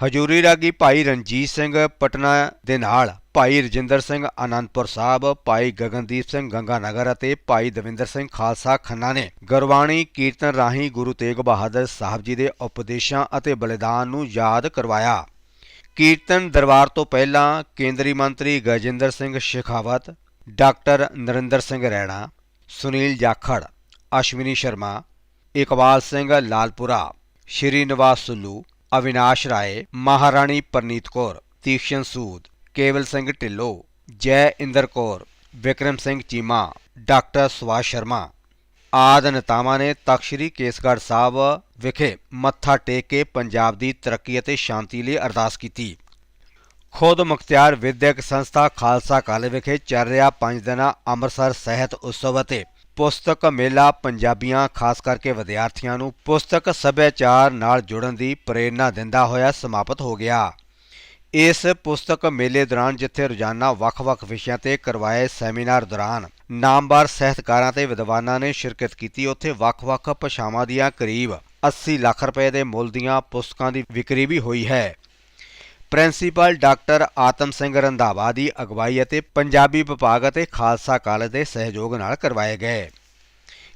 ਹਜੂਰੀ ਰਾਗੀ ਭਾਈ ਰਣਜੀਤ ਸਿੰਘ ਪਟਨਾ ਦੇ ਨਾਲ ਭਾਈ ਰਜਿੰਦਰ ਸਿੰਘ ਆਨੰਦਪੁਰ ਸਾਹਿਬ, ਭਾਈ ਗਗਨਦੀਪ ਸਿੰਘ ਗੰਗਾਨਗਰ ਅਤੇ ਭਾਈ ਦਵਿੰਦਰ ਸਿੰਘ ਖਾਲਸਾ ਖੰਨਾ ਨੇ ਗੁਰਬਾਣੀ ਕੀਰਤਨ ਰਾਹੀਂ ਗੁਰੂ ਤੇਗ ਬਹਾਦਰ ਸਾਹਿਬ ਜੀ ਦੇ ਉਪਦੇਸ਼ਾਂ ਅਤੇ ਬਲੀਦਾਨ ਨੂੰ ਯਾਦ ਕਰਵਾਇਆ। ਕੀਰਤਨ ਦਰਬਾਰ ਤੋਂ ਪਹਿਲਾਂ ਕੇਂਦਰੀ ਮੰਤਰੀ ਗਜਿੰਦਰ ਸਿੰਘ ਸ਼ੇਖਾਵਤ ਡਾਕਟਰ ਨਰਿੰਦਰ ਸਿੰਘ ਰੈਣਾ, ਸੁਨੀਲ ਜਾਖੜ, ਅਸ਼ਵਨੀ ਸ਼ਰਮਾ, ਇਕਬਾਲ ਸਿੰਘ ਲਾਲਪੁਰਾ, ਸ਼੍ਰੀ ਨਿਵਾਸ ਸੁੱਲੂ, ਅਵਿਨਾਸ਼ ਰਾਏ, ਮਹਾਰਾਣੀ ਪਰਨੀਤ ਕੌਰ ਤੀਕਸ਼ਣ ਸੂਦ, ਕੇਵਲ ਸਿੰਘ ਢਿੱਲੋਂ, ਜੈ ਇੰਦਰ ਕੌਰ, ਵਿਕਰਮ ਸਿੰਘ ਚੀਮਾ, ਡਾਕਟਰ ਸੁਭਾਸ਼ ਸ਼ਰਮਾ ਆਦਿ ਨੇਤਾਵਾਂ ਨੇ ਤਖ਼ਤ ਸ੍ਰੀ ਕੇਸਗੜ੍ਹ ਸਾਹਿਬ ਵਿਖੇ ਮੱਥਾ ਟੇਕ ਕੇ ਪੰਜਾਬ ਦੀ ਤਰੱਕੀ ਅਤੇ ਸ਼ਾਂਤੀ ਲਈ ਅਰਦਾਸ ਕੀਤੀ। ਖੁਦ ਮੁਖਤਿਆਰ ਵਿਦਿਅਕ ਸੰਸਥਾ ਖਾਲਸਾ ਕਾਲਜ ਵਿਖੇ ਚੱਲ ਰਿਹਾ ਪੰਜ ਦਿਨਾ ਅੰਮ੍ਰਿਤਸਰ ਸਾਹਿਤ ਉਤਸਵ ਅਤੇ ਪੁਸਤਕ ਮੇਲਾ ਪੰਜਾਬੀਆਂ, ਖਾਸ ਕਰਕੇ ਵਿਦਿਆਰਥੀਆਂ ਨੂੰ ਪੁਸਤਕ ਸੱਭਿਆਚਾਰ ਨਾਲ ਜੁੜਨ ਦੀ ਪ੍ਰੇਰਣਾ ਦਿੰਦਾ ਹੋਇਆ ਸਮਾਪਤ ਹੋ ਗਿਆ। ਇਸ ਪੁਸਤਕ ਮੇਲੇ ਦੌਰਾਨ ਜਿੱਥੇ ਰੋਜ਼ਾਨਾ ਵੱਖ-ਵੱਖ ਵਿਸ਼ਿਆਂ ਤੇ ਕਰਵਾਏ ਸੈਮੀਨਾਰ ਦੌਰਾਨ ਨਾਮਵਰ ਸਾਹਿਤਕਾਰਾਂ ਤੇ ਵਿਦਵਾਨਾਂ ਨੇ ਸ਼ਿਰਕਤ ਕੀਤੀ, ਉੱਥੇ ਵੱਖ-ਵੱਖ ਭਾਸ਼ਾਵਾਂ ਦੀਆਂ ਕਰੀਬ 80 ਲੱਖ ਰੁਪਏ ਦੇ ਮੁੱਲ ਦੀਆਂ ਪੁਸਤਕਾਂ ਦੀ ਵਿਕਰੀ ਵੀ ਹੋਈ ਹੈ। ਪ੍ਰਿੰਸੀਪਲ ਡਾਕਟਰ ਆਤਮ ਸਿੰਘ ਰੰਧਾਵਾ ਦੀ ਅਗਵਾਈ ਅਤੇ ਪੰਜਾਬੀ ਵਿਭਾਗ ਅਤੇ ਖਾਲਸਾ ਕਾਲਜ ਦੇ ਸਹਿਯੋਗ ਨਾਲ ਕਰਵਾਏ ਗਏ।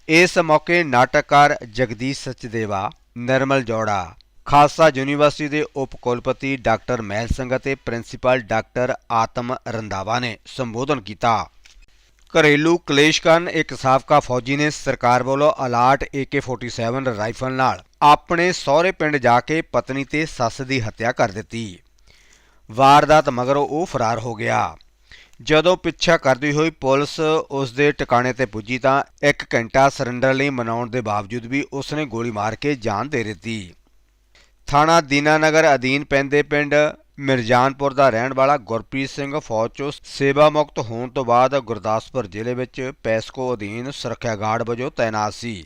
ਇਸ ਮੌਕੇ ਨਾਟਕਕਾਰ ਜਗਦੀਸ਼ ਸਚਦੇਵਾ, ਨਿਰਮਲ ਜੋੜਾ, ਖਾਲਸਾ ਯੂਨੀਵਰਸਿਟੀ ਦੇ ਉਪ ਕੁਲਪਤੀ ਡਾਕਟਰ ਮਹਿਲ ਸਿੰਘ ਅਤੇ ਪ੍ਰਿੰਸੀਪਲ ਡਾਕਟਰ ਆਤਮ ਰੰਧਾਵਾ ਨੇ ਸੰਬੋਧਨ ਕੀਤਾ। ਘਰੇਲੂ ਕਲੇਸ਼ ਕਾਰਨ ਇੱਕ ਸਾਬਕਾ ਫੌਜੀ ਨੇ ਸਰਕਾਰ ਵੱਲੋਂ ਅਲਾਟ AK47 ਰਾਈਫਲ ਨਾਲ ਆਪਣੇ ਸਹੁਰੇ ਪਿੰਡ ਜਾ ਕੇ ਪਤਨੀ ਤੇ ਸੱਸ ਦੀ ਹੱਤਿਆ ਕਰ ਦਿੱਤੀ। ਵਾਰਦਾਤ ਮਗਰੋਂ ਉਹ ਫਰਾਰ ਹੋ ਗਿਆ। ਜਦੋਂ ਪਿੱਛਾ ਕਰਦੀ ਹੋਈ ਪੁਲਿਸ ਉਸ ਦੇ ਟਿਕਾਣੇ ਤੇ ਪੁੱਜੀ ਤਾਂ 1 ਘੰਟਾ ਸਰੈਂਡਰ ਲਈ ਮਨਾਉਣ ਦੇ ਬਾਵਜੂਦ ਵੀ ਉਸ ਨੇ ਗੋਲੀ ਮਾਰ ਕੇ ਜਾਨ ਦੇ ਦਿੱਤੀ। ਥਾਣਾ ਦੀਨਾਨਗਰ ਅਧੀਨ ਪੈਂਦੇ ਪਿੰਡ ਮਿਰਜਾਨਪੁਰ ਦਾ ਰਹਿਣ ਵਾਲਾ ਗੁਰਪ੍ਰੀਤ ਸਿੰਘ ਫੌਜ ਚੋਂ ਸੇਵਾ ਮੁਕਤ ਹੋਣ ਤੋਂ ਬਾਅਦ ਗੁਰਦਾਸਪੁਰ ਜ਼ਿਲ੍ਹੇ ਵਿੱਚ ਪੈਸਕੋ ਅਧੀਨ ਸੁਰੱਖਿਆ ਗਾਰਡ ਵਜੋਂ ਤਾਇਨਾਤ ਸੀ।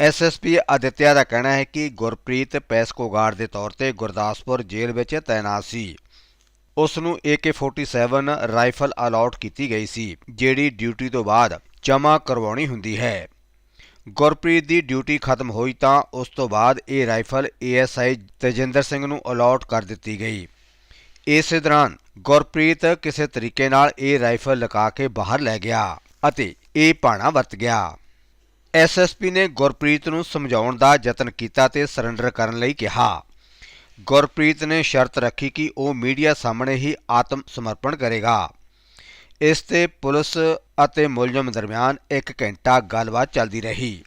ਐਸਐਸਪੀ ਆਦਿਤਿਆ ਦਾ ਕਹਿਣਾ ਹੈ ਕਿ ਗੁਰਪ੍ਰੀਤ ਪੈਸਕੋ ਗਾਰਡ ਦੇ ਤੌਰ ਤੇ ਗੁਰਦਾਸਪੁਰ ਜੇਲ੍ਹ ਵਿੱਚ ਤਾਇਨਾਤ ਸੀ। ਉਸ ਨੂੰ AK47 ਰਾਈਫਲ ਅਲਾਟ ਕੀਤੀ ਗਈ ਸੀ, ਜਿਹੜੀ ਡਿਊਟੀ ਤੋਂ ਬਾਅਦ ਜਮ੍ਹਾਂ ਕਰਵਾਉਣੀ ਹੁੰਦੀ ਹੈ। ਗੁਰਪ੍ਰੀਤ ਦੀ ਡਿਊਟੀ ਖਤਮ ਹੋਈ ਤਾਂ ਉਸ ਤੋਂ ਬਾਅਦ ਇਹ ਰਾਈਫਲ ਏਐਸਆਈ ਤੇਜਿੰਦਰ ਸਿੰਘ ਨੂੰ ਅਲਾਟ ਕਰ ਦਿੱਤੀ ਗਈ। ਇਸੇ ਦੌਰਾਨ ਗੁਰਪ੍ਰੀਤ ਕਿਸੇ ਤਰੀਕੇ ਨਾਲ ਇਹ ਰਾਈਫਲ ਲਗਾ ਕੇ ਬਾਹਰ ਲੈ ਗਿਆ ਅਤੇ ਇਹ ਭਾਣਾ ਵਰਤ ਗਿਆ। ਐਸਐਸਪੀ ਨੇ ਗੁਰਪ੍ਰੀਤ ਨੂੰ ਸਮਝਾਉਣ ਦਾ ਯਤਨ ਕੀਤਾ ਤੇ ਸਰੈਂਡਰ ਕਰਨ ਲਈ ਕਿਹਾ। ਗੁਰਪ੍ਰੀਤ ਨੇ ਸ਼ਰਤ ਰੱਖੀ ਕਿ ਉਹ ਮੀਡੀਆ ਸਾਹਮਣੇ ਹੀ ਆਤਮ ਸਮਰਪਣ ਕਰੇਗਾ। ਇਸ ਤੇ ਪੁਲਿਸ ਅਤੇ ਮੁਲਜ਼ਮ ਦਰਮਿਆਨ 1 ਘੰਟਾ ਗੱਲਬਾਤ ਚੱਲਦੀ ਰਹੀ।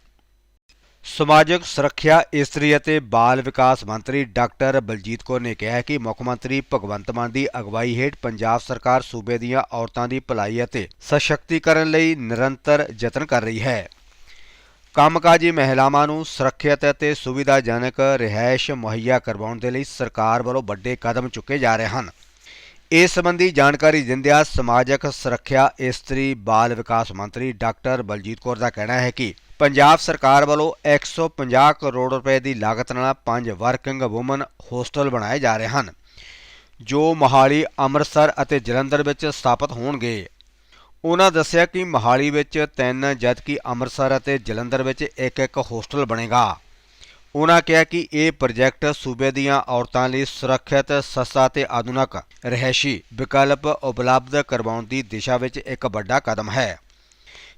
ਸਮਾਜਿਕ ਸੁਰੱਖਿਆ ਇਸਤਰੀ ਅਤੇ ਬਾਲ ਵਿਕਾਸ ਮੰਤਰੀ ਡਾਕਟਰ ਬਲਜੀਤ ਕੌਰ ਨੇ ਕਿਹਾ ਕਿ ਮੁੱਖ ਮੰਤਰੀ ਭਗਵੰਤ ਮਾਨ ਦੀ ਅਗਵਾਈ ਹੇਠ ਪੰਜਾਬ ਸਰਕਾਰ ਸੂਬੇ ਦੀਆਂ ਔਰਤਾਂ ਦੀ ਭਲਾਈ ਅਤੇ ਸਸ਼ਕਤੀਕਰਨ ਲਈ ਨਿਰੰਤਰ ਯਤਨ ਕਰ ਰਹੀ ਹੈ। ਕੰਮਕਾਜੀ ਮਹਿਲਾਵਾਂ ਨੂੰ ਸੁਰੱਖਿਅਤ ਅਤੇ ਸੁਵਿਧਾਜਨਕ ਰਿਹਾਇਸ਼ ਮੁਹੱਈਆ ਕਰਵਾਉਣ ਦੇ ਲਈ ਸਰਕਾਰ ਵੱਲੋਂ ਵੱਡੇ ਕਦਮ ਚੁੱਕੇ ਜਾ ਰਹੇ ਹਨ। ਇਸ ਸੰਬੰਧੀ ਜਾਣਕਾਰੀ ਦਿੰਦਿਆਂ ਸਮਾਜਿਕ ਸੁਰੱਖਿਆ ਇਸਤਰੀ ਬਾਲ ਵਿਕਾਸ ਮੰਤਰੀ ਡਾਕਟਰ ਬਲਜੀਤ ਕੌਰ ਦਾ ਕਹਿਣਾ ਹੈ ਕਿ ਪੰਜਾਬ ਸਰਕਾਰ ਵੱਲੋਂ 150 ਕਰੋੜ ਰੁਪਏ ਦੀ ਲਾਗਤ ਨਾਲ ਪੰਜ ਵਰਕਿੰਗ ਔਮਨ ਹੋਸਟਲ ਬਣਾਏ ਜਾ ਰਹੇ ਹਨ, ਜੋ ਮੋਹਾਲੀ, ਅੰਮ੍ਰਿਤਸਰ ਅਤੇ ਜਲੰਧਰ ਵਿੱਚ ਸਥਾਪਿਤ ਹੋਣਗੇ। ਉਹਨਾਂ ਦੱਸਿਆ ਕਿ ਮਹਾਲੀ ਵਿੱਚ ਤਿੰਨ, ਜਦਕਿ ਅੰਮ੍ਰਿਤਸਰ ਅਤੇ ਜਲੰਧਰ ਵਿੱਚ ਇੱਕ ਇੱਕ ਹੋਸਟਲ ਬਣੇਗਾ। ਉਹਨਾਂ ਕਿਹਾ ਕਿ ਇਹ ਪ੍ਰੋਜੈਕਟ ਸੂਬੇ ਦੀਆਂ ਔਰਤਾਂ ਲਈ ਸੁਰੱਖਿਅਤ, ਸਸਤਾ ਤੇ ਆਧੁਨਿਕ ਰਹਿਸ਼ੀ ਵਿਕਲਪ ਉਪਲਬਧ ਕਰਵਾਉਣ ਦੀ ਦਿਸ਼ਾ ਵਿੱਚ ਇੱਕ ਵੱਡਾ ਕਦਮ ਹੈ,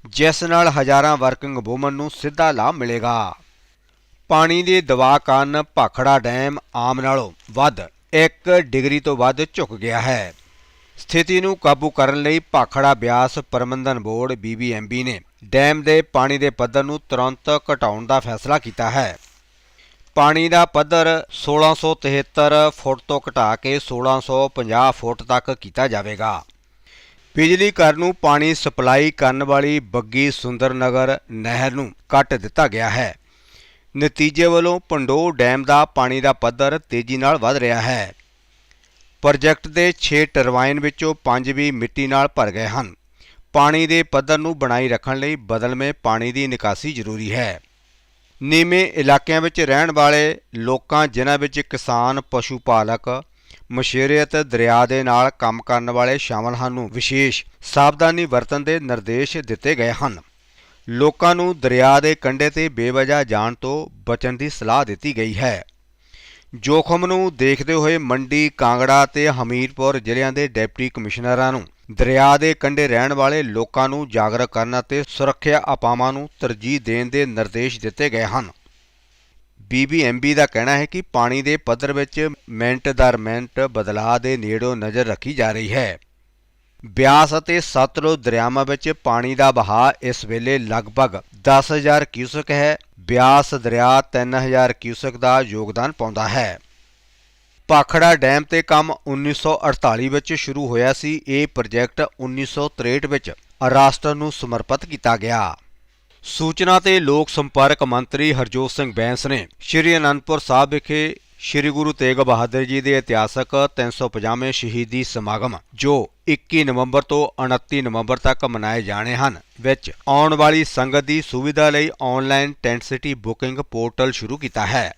ਜਿਸ ਨਾਲ ਹਜ਼ਾਰਾਂ ਵਰਕਿੰਗ ਔਮਨ ਨੂੰ ਸਿੱਧਾ ਲਾਭ ਮਿਲੇਗਾ। ਪਾਣੀ ਦੇ ਦਬਾਅ ਕਾਰਨ ਭਾਖੜਾ ਡੈਮ ਆਮ ਨਾਲੋਂ ਵੱਧ 1 ਡਿਗਰੀ ਤੋਂ ਵੱਧ ਝੁਕ ਗਿਆ ਹੈ। ਸਥਿਤੀ ਨੂੰ ਕਾਬੂ ਕਰਨ ਲਈ ਭਾਖੜਾ ਬਿਆਸ ਪ੍ਰਬੰਧਨ ਬੋਰਡ BBMB ਨੇ ਡੈਮ ਦੇ ਪਾਣੀ ਦੇ ਪੱਧਰ ਨੂੰ ਤੁਰੰਤ ਘਟਾਉਣ ਦਾ ਫੈਸਲਾ ਕੀਤਾ ਹੈ। ਪਾਣੀ ਦਾ ਪੱਧਰ 1673 ਫੁੱਟ ਤੋਂ ਘਟਾ ਕੇ 1650 ਫੁੱਟ ਤੱਕ ਕੀਤਾ ਜਾਵੇਗਾ। ਬਿਜਲੀ ਘਰ ਨੂੰ ਪਾਣੀ ਸਪਲਾਈ ਕਰਨ ਵਾਲੀ ਬੱਗੀ ਸੁੰਦਰ ਨਗਰ ਨਹਿਰ ਨੂੰ ਕੱਟ ਦਿੱਤਾ ਗਿਆ ਹੈ। ਨਤੀਜੇ ਵੱਲੋਂ ਪੰਡੋ ਡੈਮ ਦਾ ਪਾਣੀ ਦਾ ਪੱਧਰ ਤੇਜ਼ੀ ਨਾਲ ਵੱਧ ਰਿਹਾ ਹੈ। ਪ੍ਰੋਜੈਕਟ ਦੇ 6 ਟਰਬਾਈਨ ਵਿੱਚੋਂ 5 ਵੀ ਮਿੱਟੀ ਨਾਲ ਭਰ ਗਏ ਹਨ। ਪਾਣੀ ਦੇ ਪੱਧਰ ਨੂੰ ਬਣਾਈ ਰੱਖਣ ਲਈ ਬਦਲਵੇਂ ਪਾਣੀ ਦੀ ਨਿਕਾਸੀ ਜ਼ਰੂਰੀ ਹੈ। ਨੀਵੇਂ ਇਲਾਕਿਆਂ ਵਿੱਚ ਰਹਿਣ ਵਾਲੇ ਲੋਕਾਂ, ਜਿਨ੍ਹਾਂ ਵਿੱਚ ਕਿਸਾਨ ਪਸ਼ੂ ਪਾਲਕ ਮਸ਼ੀਰੀਅਤ ਦਰਿਆ ਦੇ ਨਾਲ ਕੰਮ ਕਰਨ ਵਾਲੇ ਸ਼ਾਮਲ ਹਨ ਨੂੰ ਵਿਸ਼ੇਸ਼ ਸਾਵਧਾਨੀ ਵਰਤਣ ਦੇ ਨਿਰਦੇਸ਼ ਦਿੱਤੇ ਗਏ ਹਨ। ਲੋਕਾਂ ਨੂੰ ਦਰਿਆ ਦੇ ਕੰਢੇ ਤੇ ਬੇਵਜ੍ਹਾ ਜਾਣ ਤੋਂ ਬਚਣ ਦੀ ਸਲਾਹ ਦਿੱਤੀ ਗਈ ਹੈ। ਜੋਖਮ ਨੂੰ ਦੇਖਦੇ ਹੋਏ ਮੰਡੀ, ਕਾਂਗੜਾ ਤੇ ਹਮੀਰਪੁਰ ਜ਼ਿਲ੍ਹਿਆਂ ਦੇ ਡਿਪਟੀ ਕਮਿਸ਼ਨਰਾਂ ਨੂੰ ਦਰਿਆ ਦੇ ਕੰਢੇ ਰਹਿਣ ਵਾਲੇ ਲੋਕਾਂ ਨੂੰ ਜਾਗਰੂਕ ਕਰਨ ਅਤੇ ਸੁਰੱਖਿਆ ਉਪਾਵਾਂ ਨੂੰ ਤਰਜੀਹ ਦੇਣ ਦੇ ਨਿਰਦੇਸ਼ ਦਿੱਤੇ ਗਏ ਹਨ। BBMB ਦਾ ਕਹਿਣਾ ਹੈ ਕਿ ਪਾਣੀ ਦੇ ਪੱਧਰ ਵਿੱਚ ਮਿੰਟ ਦਰ ਮਿੰਟ ਬਦਲਾਅ ਦੇ ਨੇੜੋਂ ਨਜ਼ਰ ਰੱਖੀ ਜਾ ਰਹੀ ਹੈ। ਬਿਆਸ ਅਤੇ ਸਤਲੁਜ ਦਰਿਆਵਾਂ ਵਿੱਚ ਪਾਣੀ ਦਾ ਬਹਾਅ ਇਸ ਵੇਲੇ ਲਗਭਗ 10000 ਕਿਊਸਕ ਹੈ। ਬਿਆਸ ਦਰਿਆ 3000 ਕਿਊਸਕ ਦਾ ਯੋਗਦਾਨ ਪਾਉਂਦਾ ਹੈ। ਪਾਖੜਾ ਡੈਮ ਤੇ ਕੰਮ 1948 ਵਿੱਚ ਸ਼ੁਰੂ ਹੋਇਆ ਸੀ। ਇਹ ਪ੍ਰੋਜੈਕਟ 1963 ਵਿੱਚ ਰਾਸ਼ਟਰ ਨੂੰ ਸਮਰਪਿਤ ਕੀਤਾ ਗਿਆ। ਸੂਚਨਾ ਤੇ ਲੋਕ ਸੰਪਰਕ ਮੰਤਰੀ ਹਰਜੋਤ ਸਿੰਘ ਬੈਂਸ ਨੇ ਸ਼੍ਰੀ ਅਨੰਦਪੁਰ ਸਾਹਿਬ ਵਿਖੇ ਸ਼੍ਰੀ ਗੁਰੂ ਤੇਗ ਬਹਾਦਰ ਜੀ ਦੇ ਇਤਿਹਾਸਕ 350ਵੇਂ ਸ਼ਹੀਦੀ ਸਮਾਗਮ, ਜੋ 21 ਨਵੰਬਰ ਤੋਂ 29 ਨਵੰਬਰ ਤੱਕ ਮਨਾਏ ਜਾਣੇ ਹਨ, ਵਿੱਚ ਆਉਣ ਵਾਲੀ ਸੰਗਤ ਦੀ ਸੁਵਿਧਾ ਲਈ online tent city booking portal ਸ਼ੁਰੂ ਕੀਤਾ ਹੈ।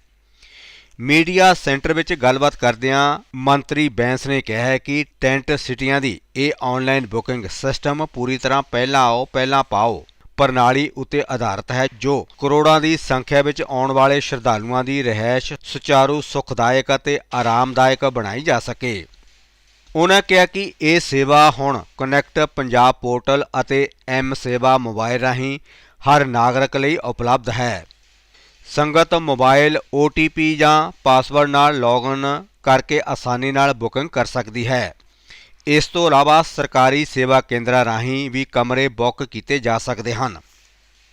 ਮੀਡੀਆ ਸੈਂਟਰ ਵਿੱਚ ਗੱਲਬਾਤ ਕਰਦਿਆਂ ਮੰਤਰੀ ਬੈਂਸ ਨੇ ਕਿਹਾ ਹੈ ਕਿ ਟੈਂਟ ਸਿਟੀਆਂ ਦੀ ਇਹ ਆਨਲਾਈਨ ਬੁਕਿੰਗ ਸਿਸਟਮ ਪੂਰੀ ਤਰ੍ਹਾਂ ਪਹਿਲਾਂ ਆਓ, ਪਹਿਲਾਂ ਪਾਓ। ਪ੍ਰਣਾਲੀ ਉੱਤੇ ਆਧਾਰਿਤ ਹੈ, ਜੋ ਕਰੋੜਾਂ ਦੀ ਸੰਖਿਆ ਵਿੱਚ ਆਉਣ ਵਾਲੇ ਸ਼ਰਧਾਲੂਆਂ ਦੀ ਰਹਿائش ਸੁਚਾਰੂ, ਸੁਖਦਾਇਕ ਅਤੇ ਆਰਾਮਦਾਇਕ ਬਣਾਈ ਜਾ ਸਕੇ। ਉਹਨਾਂ ਕਿਹਾ ਕਿ ਇਹ ਸੇਵਾ ਹੁਣ ਕਨੈਕਟ ਪੰਜਾਬ ਪੋਰਟਲ ਅਤੇ ਐਮ ਸੇਵਾ ਮੋਬਾਈਲ ਰਾਹੀਂ ਹਰ ਨਾਗਰਿਕ ਲਈ ਉਪਲਬਧ ਹੈ। ਸੰਗਤ ਮੋਬਾਈਲ OTP ਜਾਂ ਪਾਸਵਰਡ ਨਾਲ ਲੌਗਇਨ ਕਰਕੇ ਆਸਾਨੀ ਨਾਲ ਬੁਕਿੰਗ ਕਰ ਸਕਦੀ ਹੈ। ਇਸ ਤੋਂ ਇਲਾਵਾ ਸਰਕਾਰੀ ਸੇਵਾ ਕੇਂਦਰਾਂ ਰਾਹੀਂ ਵੀ ਕਮਰੇ ਬੁੱਕ ਕੀਤੇ ਜਾ ਸਕਦੇ ਹਨ।